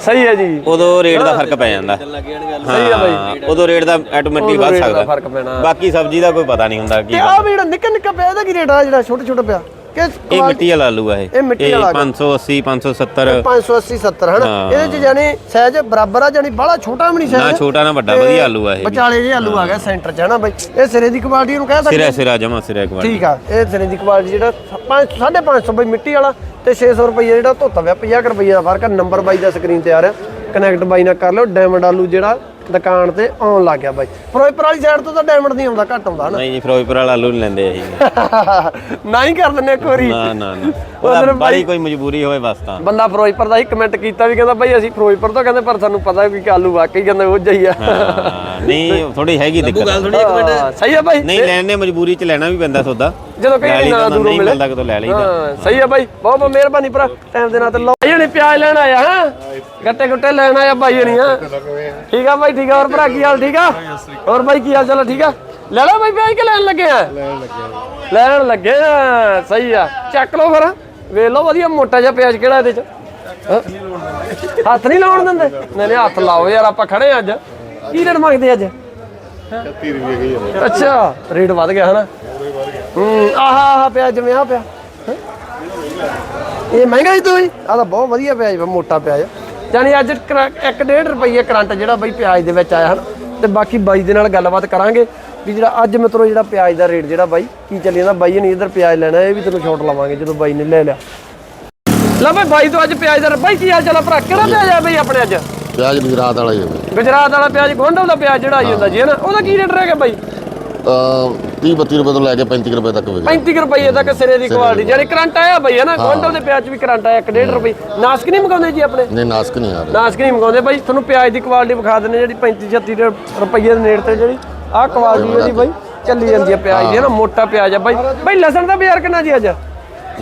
ਸਹੀ ਹੈ ਜੀ। ਉਦੋਂ ਰੇਟ ਦਾ ਫ਼ਰਕ ਪੈ ਜਾਂਦਾ। ਸਹੀ ਆ ਬਾਈ। ਉਦੋਂ ਰੇਟ ਦਾ ਆਟੋਮੈਟਿਕ ਵੱਧ ਦਾ ਸਕਦਾ। ਫ਼ਰਕ ਪੈਣਾ। ਬਾਕੀ ਸਬਜ਼ੀ ਦਾ ਕੋਈ ਪਤਾ ਨਹੀਂ ਹੁੰਦਾ ਕੀ ਤੇ ਆ ਵੀ ਜਿਹੜਾ ਨਿੱਕਾ ਨਿੱਕਾ ਪਿਆ ਇਹਦਾ ਕੀ ਰੇਟ ਆ ਜਿਹੜਾ ਛੋਟਾ ਛੋਟਾ ਪਿਆ? ਕਿ ਇਹ ਮਿੱਟੀ ਵਾਲਾ ਆਲੂ ਆ ਇਹ। ਇਹ ਮਿੱਟੀ ਵਾਲਾ ਆ। 580 570 580 70 ਹਨਾ? ਹਾਂ। ਇਹਦੇ ਚ ਜਾਨੀ ਸਾਈਜ਼ ਬਰਾਬਰ ਆ ਜਾਨੀ ਬਾਹਲਾ ਛੋਟਾ ਵੀ ਨਹੀਂ ਨਾ ਸਾਈਜ਼ ਛੋਟਾ ਨਾ ਵੱਡਾ ਵਧੀਆ ਆਲੂ ਆ ਇਹ ਵੀ। ਵਿਚਾਲੇ ਜੇ ਆਲੂ ਆ ਗਿਆ ਸੈਂਟਰ ਚ ਹਨਾ ਬਾਈ? ਇਹ ਸਿਰੇ ਦੀ ਕੁਆਲਿਟੀ ਨੂੰ ਕਹਿ ਸਕਦੇ ਸਿਰਾ ਸਿਰਾ ਜਮਾ ਸਿਰਾ ਇੱਕ ਵਾਰ ਠੀਕ ਆ ਇਹ ਸਿਰੇ ਦੀ ਕੁਆਲਿਟੀ ਜਿਹੜਾ 5 550 ਬਈ ਮਿੱਟੀ ਵਾਲਾ ਤੇ 600 ਰੁਪਏ ਜਿਹੜਾ ਧੋਤਾ ਹੋਇਆ 50 ਰੁਪਏ ਦਾ ਫ਼ਰਕ ਆ ਨੰਬਰ ਬਾਈ ਦਾ ਸਕਰੀਨ ਤੇ ਆ। ਰਿਹਾ ਕਨੈਕਟ ਬਾਈ ਨਾਲ ਕਰ ਲਿਓ ਡਾਇਮੰਡ ਆਲੂ ਜਿਹੜਾ ਦੁਕਾਨ ਤੇ ਆਉਣ ਲੱਗ ਗਿਆ ਬਾਈ। ਫਿਰੋਜ਼ਪੁਰ ਵਾਲੀ ਸਾਈਡ ਤੋਂ ਤਾਂ ਡਾਇਮੰਡ ਨਹੀਂ ਆਉਂਦਾ ਘੱਟ ਆਉਂਦਾ ਹਨਾ? ਨਹੀਂ ਜੀ ਫਿਰੋਜ਼ਪੁਰ ਵਾਲਾ ਆਲੂ ਨਹੀਂ ਲੈਂਦੇ ਅਸੀਂ। <laughs> ਨਾ ਹੀ ਕਰ ਦਿੰਦੇ ਇੱਕ ਵਾਰੀ। ਨਾ ਨਾ ਨਾ। ਉਹਦਾ ਬਾਈ- ਕੋਈ ਮਜਬੂਰੀ ਹੋਵੇ ਬਸ ਤਾਂ। ਬੰਦਾ ਫਿਰੋਜ਼ਪੁਰ ਦਾ ਹੀ ਕਮੈਂਟ ਕੀਤਾ ਵੀ ਕਹਿੰਦਾ ਬਾਈ ਅਸੀਂ ਫਿਰੋਜ਼ਪੁਰ ਤੋਂ ਕਹਿੰਦੇ ਪਰ ਸਾਨੂੰ ਪਤਾ ਵੀ ਕਿ ਆਲੂ ਵਾਕਈ ਕਹਿੰਦੇ ਉਹ ਜਈ ਆ। ਹਾਂ, ਨਹੀਂ ਥੋੜੀ ਹੈਗੀ ਦਿੱਕਤ। ਹਾਂ, ਸਹੀ ਆ ਬਾਈ। ਨਹੀਂ ਲੈਣ ਨੇ ਮਜਬੂਰੀ ਚ ਲੈਣਾ ਵੀ ਪੈਂਦਾ ਸੌਦਾ। ਜਦੋਂ ਕਈ ਨਾ ਦੂਰੋਂ ਨਹੀਂ ਮਿਲੇ। ਮਿਲਦਾ ਕਿਤੋਂ ਲੈ ਲਈਦਾ। ਹਾਂ ਸਹੀ ਆ ਬਾਈ। ਬਹੁਤ ਬਹੁਤ ਮਿਹਰਬਾਨੀ ਭਰਾ। ਟਾਈਮ ਦੇ ਨਾਲ ਤੇ ਲੋ ਭਾਈ ਹਣੀ ਪਿਆਜ਼ ਲੈਣ ਆਇਆ ਹਾਂ? ਗੱਟੇ ਗੁੱਟੇ ਲੈਣ ਆਇਆ ਬਾਈ ਹਣੀ ਹਾਂ? ਠੀਕ ਆ ਬਾਈ ਠੀਕ ਆ। ਹੋਰ ਭਰਾ ਕੀ ਹਾਲ ਠੀਕ ਆ? ਹੋਰ ਬਾਈ ਕੀ ਹਾਲ ਚਲੋ ਠੀਕ ਆ? ਲੈ ਲਓ ਬਾਈ ਪਿਆਜ਼ ਕਿ ਲੈਣ ਲੱਗੇ ਆ। ਲੈਣ ਲੱਗੇ ਲੈਣ ਲੱਗੇ ਆ ਸਹੀ ਆ। ਚੱਕ ਲਓ ਫਿਰ। ਵੇਖ ਲਓ ਵਧੀਆ ਮੋਟਾ ਜਿਹਾ ਪਿਆਜ਼ ਕਿਹੜਾ ਇਹਦੇ ਚ? ਹੱਥ ਨਹੀਂ ਲਾਉਣ ਦਿੰਦੇ? ਨਹੀਂ ਨਹੀਂ ਹੱਥ ਲਾਓ ਯਾਰ ਆਪਾਂ ਖੜੇ ਆ ਅੱਜ। ਕੀ ਰੇਟ ਮੰਗਦੇ ਅੱਜ? 30 ਰੁਪਏ ਅੱਛਾ ਰੇਟ ਵੱਧ ਗਿਆ ਹਨਾ? ਹੂੰ ਆਹਾ ਆਹਾ ਪਿਆ ਜਿਵੇਂ ਆ ਪਿਆ? ਇਹ ਮਹਿੰਗਾ ਹੀ ਤੋਂ ਹੀ ਆ ਤਾਂ ਬਹੁਤ ਵਧੀਆ ਪਿਆਜ਼ ਵਾ ਮੋਟਾ ਪਿਆਜ਼ ਯਾਨੀ ਅੱਜ 1.5 ਰੁਪਏ ਕਰੰਟ ਜਿਹੜਾ ਬਈ ਪਿਆਜ਼ ਦੇ ਵਿੱਚ ਆਇਆ ਹਨ ਤੇ ਬਾਕੀ ਬਾਈ ਦੇ ਨਾਲ ਗੱਲਬਾਤ ਕਰਾਂਗੇ ਵੀ ਜਿਹੜਾ ਅੱਜ ਮਿੱਤਰੋ ਜਿਹੜਾ ਪਿਆਜ਼ ਦਾ ਰੇਟ ਜਿਹੜਾ ਬਾਈ ਕੀ ਚੱਲੀ ਜਾਂਦਾ? ਬਾਈ ਨੇ ਇਧਰ ਪਿਆਜ਼ ਲੈਣਾ ਇਹ ਵੀ ਤੈਨੂੰ ਛੋਟ ਲਵਾਂਗੇ ਜਦੋਂ ਬਾਈ ਨੇ ਲੈ ਲਿਆ। ਲੈ ਬਈ ਬਾਈ ਤੋਂ ਅੱਜ ਪਿਆਜ਼ ਦਾ ਬਾਈ ਕੀ ਹਾਲ ਚਾਲ ਆ ਭਰਾ? ਕਿਹੜਾ ਪਿਆਜ਼ ਆ ਬਈ ਆਪਣੇ ਅੱਜ? ਪਿਆਜ ਗੁਜਰਾਤ ਵਾਲਾ ਹੀ ਹੈ ਗੁਜਰਾਤ ਵਾਲਾ ਪਿਆਜ਼ ਗੋਂਡਲ ਦਾ ਪਿਆਜ਼ ਜਿਹੜਾ ਆਈ ਹੁੰਦਾ ਜੀ ਹਨਾ? ਉਹਦਾ ਕੀ ਰੇਟ ਰਹਿ ਗਿਆ ਬਾਈ? 30 32 ਰੁਪਏ ਤੋਂ ਲੈ ਕੇ 35 ਰੁਪਏ ਤੱਕ ਵਿਕਦਾ। 35 ਰੁਪਏ ਤੱਕ ਸਿਰੇ ਦੀ ਕੁਆਲਿਟੀ ਜਿਹੜੀ ਕਰੰਟ ਆਇਆ ਬਈ ਹੈ ਨਾ? ਗੋਂਡਲ ਦੇ ਪਿਆਜ਼ ਵੀ ਕਰੰਟ ਆਇਆ 1.5 ਰੁਪਏ। ਨਾਸਕ ਨਹੀਂ ਮਗਾਉਂਦੇ ਜੀ ਆਪਣੇ? ਨਹੀਂ ਨਾਸਕ ਨਹੀਂ ਆ ਰਿਹਾ। ਨਾਸਕ ਨਹੀਂ ਮਗਾਉਂਦੇ ਬਾਈ ਤੁਹਾਨੂੰ ਪਿਆਜ਼ ਦੀ ਕੁਆਲਿਟੀ ਵਿਖਾ ਦਿੰਦੇ ਜਿਹੜੀ 35 36 ਰੁਪਏ ਦੇ ਨੇੜੇ ਤੇ ਜਿਹੜੀ ਆਹ ਕੁਆਲਿਟੀ ਇਹਦੀ ਬਾਈ ਚੱਲੀ ਜਾਂਦੀ ਹੈ ਪਿਆਜ਼ ਦੀ ਹੈ ਨਾ? ਮੋਟਾ ਪਿਆਜ਼ ਆ ਬਾਈ। ਬਾਈ ਲਸਣ ਦਾ ਬਾਜ਼ਾਰ ਕਿੰਨਾ ਜੀ ਅੱਜ? 100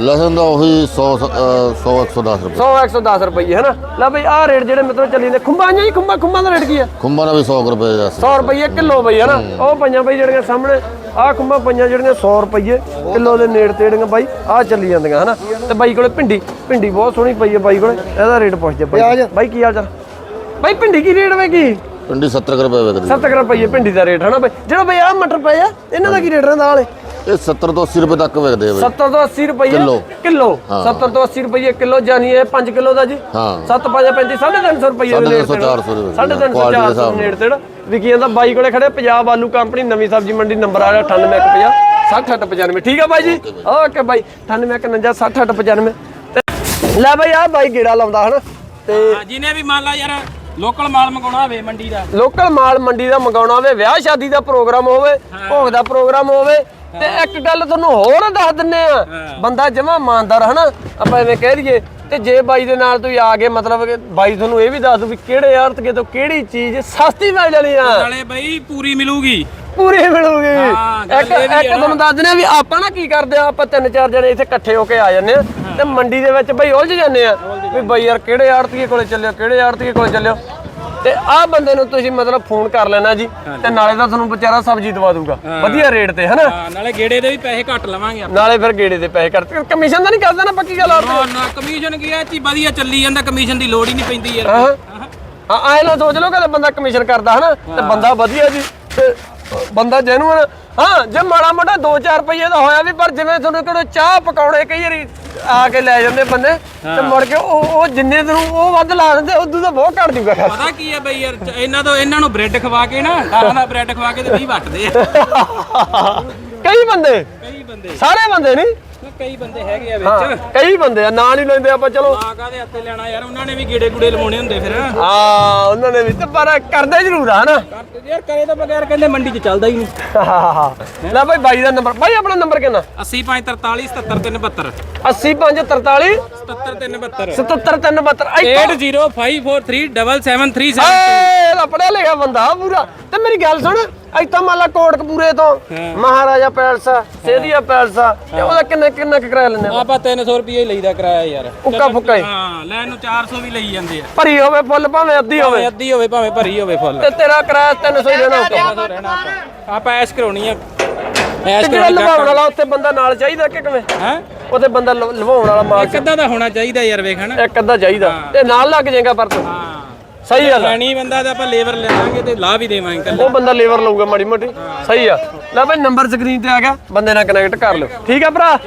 ਲਸਣ ਦਾ ਉਹੀ 100 100 110 ਰੁਪਏ। 110 ਰੁਪਏ ਹੈ ਨਾ ਲੈ ਬਾਈ ਆਹ ਰੇਟ ਜਿਹੜੇ ਮਤਲਬ ਚੱਲੀ ਜਾਂਦੇ ਖੁੰਬਾਂ ਜੀ ਖੁੰਬਾਂ ਖੁੰਬਾਂ ਦਾ ਰੇਟ ਕੀ ਆ? ਖੁੰਬਾਂ ਦਾ ਵੀ 100 ਰੁਪਏ ਦਾ 100 ਰੁਪਏ ਕਿਲੋ ਬਈ ਹਨਾ? ਉਹ ਪਈਆਂ ਬਈ ਜਿਹੜੀਆਂ ਸਾਹਮਣੇ ਆਹ ਖੁੰਬਾਂ ਪਈਆਂ ਜਿਹੜੀਆਂ 100 ਰੁਪਏ ਕਿਲੋ ਦੇ ਨੇੜ ਤੇ ਜਿਹੜੀਆਂ ਬਾਈ ਆਹ ਚੱਲੀ ਜਾਂਦੀਆਂ ਹਨਾ? ਤੇ ਬਾਈ ਕੋਲੇ ਭਿੰਡੀ ਭਿੰਡੀ ਬਹੁਤ ਸੋਹਣੀ ਪਈ ਹੈ ਬਾਈ ਕੋਲੇ ਇਹਦਾ ਰੇਟ ਪੁੱਛਦੇ ਬਾਈ। ਬਾਈ ਕੀ ਹਾਲ ਚਾਲ? ਬਾਈ ਭਿੰਡੀ ਕੀ ਰੇਟ ਵੇਗੀ ਪਿੰਡੀ 70 ਕੁ ਰੁਪਏ ਵਿਕਦੀ 70 ਰੁਪਏ ਭਿੰਡੀ ਦਾ ਰੇਟ ਹਨਾ ਬਾਈ? ਜਿਹੜਾ ਬਾਈ ਆਹ ਮਟਰ ਪਏ ਆ ਇਹਨਾਂ ਦਾ ਕੀ ਰੇਟ ਰਹਿੰਦਾ ਹਾਲੇ ਇਹ 70 ਤੋਂ 80 ਰੁਪਏ ਤੱਕ ਵਿਕਦੇ ਆ ਬਈ। 70 ਤੋਂ 80 ਰੁਪਏ ਕਿੱਲੋ। ਕਿਲੋ। 70 ਤੋਂ 80 ਰੁਪਏ ਕਿਲੋ ਜਾਨੀ ਇਹ 5 ਕਿਲੋ ਦਾ ਜੀ। ਹਾਂ। 7 5 35 350 ਰੁਪਏ ਦੇ ਨੇੜੇ 350 400 ਦੇ ਵਿੱਚ। 350 ਕੁਆਲਿਟੀ ਦੇ 400 ਹਿਸਾਬ ਨਾਲ। ਨੇੜੇ ਤੇ ਵਿਕੀ ਜਾਂਦਾ ਬਾਈ ਕੋਲੇ ਖੜੇ ਪੰਜਾਬ ਆਲੂ ਕੰਪਨੀ ਨਵੀਂ ਸਬਜ਼ੀ ਮੰਡੀ ਨੰਬਰ ਆ ਰਿਹਾ 9850 6895 ਠੀਕ ਆ ਬਾਈ ਜੀ? ਓਕੇ ਬਾਈ। 9851 6895 ਤੇ ਲੈ ਬਾਈ ਆ ਬਾਈ ਗੇੜਾ ਲਾਉਂਦਾ ਹਨਾ? ਤੇ ਜਿਹਨੇ ਵੀ ਮੰਨ ਲਾ ਯਾਰ ਲੋਕਲ ਮਾਲ ਮੰਗਾਉਣਾ ਹੋਵੇ ਮੰਡੀ ਦਾ। ਲੋਕਲ ਮਾਲ ਮੰਡੀ ਦਾ ਮੰਗਾਉਣਾ ਹੋਵੇ ਵਿਆਹ ਸ਼ਾਦੀ ਦਾ ਪ੍ਰੋਗਰਾਮ ਹੋਵੇ ਭੋਗ ਦਾ ਪ੍ਰੋਗਰਾਮ ਹੋਵੇ ਤੇ ਇੱਕ ਗੱਲ ਤੁਹਾਨੂੰ ਹੋਰ ਦੱਸ ਦਿੰਨੇ ਆ। ਬੰਦਾ ਜਮਾ ਇਮਾਨਦਾਰ ਹਨਾ? ਆਪਾਂ ਐਵੇਂ ਕਹਿ ਲਈਏ ਤੇ ਜੇ ਬਾਈ ਦੇ ਨਾਲ ਤੁਸੀਂ ਆ ਗਏ ਮਤਲਬ ਕਿ ਬਾਈ ਤੁਹਾਨੂੰ ਇਹ ਵੀ ਦੱਸ ਦੂ ਵੀ ਕਿਹੜੇ ਆਰਤਕੇ ਤੋਂ ਕਿਹੜੀ ਚੀਜ਼ ਸਸਤੀ ਮਿਲ ਜਾਣੀ ਆ। ਨਾਲੇ ਬਈ ਪੂਰੀ ਮਿਲੂਗੀ। ਪੂਰੀ ਮਿਲੂਗੀ। ਇੱਕ ਇੱਕ। ਤੁਹਾਨੂੰ ਦੱਸ ਦਿੰਦੇ ਆ ਵੀ ਆਪਾਂ ਨਾ ਕੀ ਕਰਦੇ ਆ ਆਪਾਂ ਤਿੰਨ ਚਾਰ ਜਣੇ ਇੱਥੇ ਇਕੱਠੇ ਹੋ ਕੇ ਆ ਜਾਂਦੇ ਆ ਤੇ ਮੰਡੀ ਦੇ ਵਿੱਚ ਬਈ ਉਲਝ ਜਾਂਦੇ ਆ ਵੀ ਬਈ ਯਾਰ ਕਿਹੜੇ ਆੜਤੀਏ ਕੋਲੇ ਚੱਲਿਓ ਕਿਹੜੇ ਆੜਤੀਏ ਕੋਲੇ ਚੱਲਿਓ? ਤੇ ਆਹ ਬੰਦੇ ਨੂੰ ਤੁਸੀਂ ਮਤਲਬ ਫੋਨ ਕਰ ਲੈਣਾ ਜੀ ਤੇ ਨਾਲੇ ਤਾਂ ਤੁਹਾਨੂੰ ਵਿਚਾਰਾ ਸਬਜ਼ੀ ਦਵਾ ਦੂਗਾ ਵਧੀਆ ਰੇਟ ਤੇ ਹਨਾ? ਨਾਲੇ ਗੇੜੇ ਦੇ ਵੀ ਪੈਸੇ ਘੱਟ ਲਵਾਂਗੇ ਆਪਾਂ। ਨਾਲੇ ਫਿਰ ਗੇੜੇ ਦੇ ਪੈਸੇ ਕਰ ਕਮਿਸ਼ਨ ਤਾਂ ਨਹੀਂ ਕਰਦਾ ਨਾ ਪੱਕੀ ਗੱਲ ਆੜਤੀ ਨਾ ਨਾ ਕਮਿਸ਼ਨ ਕੀ ਹੈ ਚੀ ਵਧੀਆ ਚੱਲੀ ਜਾਂਦਾ ਕਮਿਸ਼ਨ ਦੀ ਲੋੜ ਹੀ ਨਹੀਂ ਪੈਂਦੀ ਯਾਰ। ਹਾਂ। ਆਏ ਨਾ ਸੋਚ ਲਓ ਕਦੇ ਬੰਦਾ ਕਮਿਸ਼ਨ ਕਰਦਾ ਹਨਾ? ਤੇ ਬੰਦਾ ਵਧੀਆ ਜੀ ਤੇ ਬੰਦਾ ਜੈਨੂਅਨ ਹਾਂ ਜੇ ਮਾੜਾ ਮੋਟਾ 2-4 ਰੁਪਏ ਦਾ ਹੋਇਆ ਵੀ ਪਰ ਜਿਵੇਂ ਤੁਹਾਨੂੰ ਕਿਹੜਾ ਚਾਹ ਪਕਾਉਣੇ ਕਈ ਵਾਰੀ ਆ ਕੇ ਲੈ ਜਾਂਦੇ ਬੰਦੇ ਤੇ ਮੁੜ ਕੇ ਉਹ ਉਹ ਜਿੰਨੇ ਤੈਨੂੰ ਉਹ ਵੱਧ ਲਾ ਦਿੰਦੇ ਉਦੋਂ ਤਾਂ ਬਹੁਤ ਘਟ ਜੂਗਾ ਖਰਚ ਪਤਾ ਕੀ ਹੈ ਬਈ ਯਾਰ ਇਹਨਾਂ ਤੋਂ ਇਹਨਾਂ ਨੂੰ ਬ੍ਰੈਡ ਖਵਾ ਕੇ ਨਾ ਦਾਲਾਂ ਦਾ ਬ੍ਰੈਡ ਖਵਾ ਕੇ ਤੇ 20 ਵੱਟਦੇ ਆ। ਕਈ ਬੰਦੇ। ਕਈ ਬੰਦੇ। ਸਾਰੇ ਬੰਦੇ ਨਹੀਂ। ਕਈ ਬੰਦੇ ਹੈਗੇ ਆ ਹਾਂ ਵਿੱਚ ਕਈ ਬੰਦੇ ਆ ਨਾਂ ਨਹੀਂ ਲੈਂਦੇ ਆਪਾਂ ਚਲੋ। ਆ ਕਾਦੇ ਹੱਥੇ ਲੈਣਾ ਯਾਰ ਉਹਨਾਂ ਨੇ ਵੀ ਗੇੜੇ ਗੁੜੇ ਲਵਾਉਣੇ ਹੁੰਦੇ ਫਿਰ। ਹਾਂ ਉਹਨਾਂ ਨੇ ਵੀ ਤੇ ਪਰ ਕਰਦੇ ਜ਼ਰੂਰ ਆ ਹਨਾ। ਕਰਦੇ ਯਾਰ ਕਰੇ ਤੋਂ ਬਗੈਰ ਕਹਿੰਦੇ ਮੰਡੀ 'ਚ ਚੱਲਦਾ ਹੀ ਨਹੀਂ। ਲੈ ਭਾਈ ਬਾਈ ਦਾ ਨੰਬਰ ਭਾਈ ਆਪਣਾ ਨੰਬਰ ਕਿੰਨਾ? 8543 77372 80543 77372 77372 8054373737 ਏ ਦਾ ਪੜਿਆ ਲਿਖਿਆ ਬੰਦਾ ਪੂਰਾ। ਤੇ ਮੇਰੀ ਗੱਲ ਸੁਣ ਇੱਥੋਂ ਮੰਨ ਲਾ ਕੋਟਕਪੂਰੇ ਤੋਂ ਮਹਾਰਾਜਾ ਪੈਲਸ ਸੇਧੀਆ ਪੈਲਸ ਤੇ ਉਹਦਾ ਕਿੰਨੇ ਕਿੰਨਾ ਕੁ ਕਿਰਾਇਆ ਲੈਂਦੇ ਆ? ਆਪਾਂ 300 ਰੁਪਏ ਹੀ ਲਈਦਾ ਕਿਰਾਇਆ ਯਾਰ। ਉੱਕਾ ਫੁੱਕਾ ਹੀ। ਹਾਂ ਲੈਣ ਨੂੰ 400 ਵੀ ਲਈ ਜਾਂਦੇ ਆ। ਭਰੀ ਹੋਵੇ ਫੁੱਲ ਭਾਵੇਂ ਅੱਧੀ ਹੋਵੇ। ਭਾਵੇਂ ਅੱਧੀ ਹੋਵੇ ਭਾਵੇਂ ਭਰੀ ਹੋਵੇ ਫੁੱਲ। ਤੇ ਤੇਰਾ ਕਿਰਾਇਆ 300 ਹੀ ਦੇਣਾ ਉੱਤੇ। ਰਹਿਣਾ ਆਪਾਂ ਆਪਾਂ ਐਸ਼ ਕਰਾਉਣੀ ਆ। ਐਸ਼ ਜਿਹੜਾ ਕਰਾਉਣੀ ਲਵਾਉਣ ਵਾਲਾ ਉੱਥੇ ਬੰਦਾ ਨਾਲ ਚਾਹੀਦਾ ਕਿ ਕਿਵੇਂ? ਹੈ? ਉੱਥੇ ਬੰਦਾ ਲਵਾਉਣ ਵਾਲਾ ਮਾਲ ਇੱਕ ਅੱਧਾ ਤਾਂ ਹੋਣਾ ਚਾਹੀਦਾ ਯਾਰ ਵੇਖ ਹਨਾ ਇੱਕ ਅੱਧਾ ਚਾਹੀਦਾ। ਤੇ ਨਾਲ ਲੱਗ ਜਾਏਗਾ ਪਰ ਤੂੰ ਹਾਂ। ਸਹੀ ਗੱਲ ਆ। ਲੈਣੀ ਬੰਦਾ ਤੇ ਆਪਾਂ ਲੇਬਰ ਲੈਵਾਂਗੇ ਤੇ ਲਾ ਵੀ ਦੇਵਾਂਗੇ ਕੱਲਾ ਉਹ ਬੰਦਾ ਲੇਬਰ ਲਊਗਾ ਮਾੜੀ ਮੋਟੀ। ਸਹੀ ਆ। ਲੈ ਭਾਈ ਨੰਬਰ ਸਕਰੀਨ ਤੇ ਆ ਗਿਆ। ਬੰਦੇ ਨਾਲ ਕਨੈਕਟ ਕਰ ਲਿਓ। ਠੀਕ ਆ ਭਰਾ?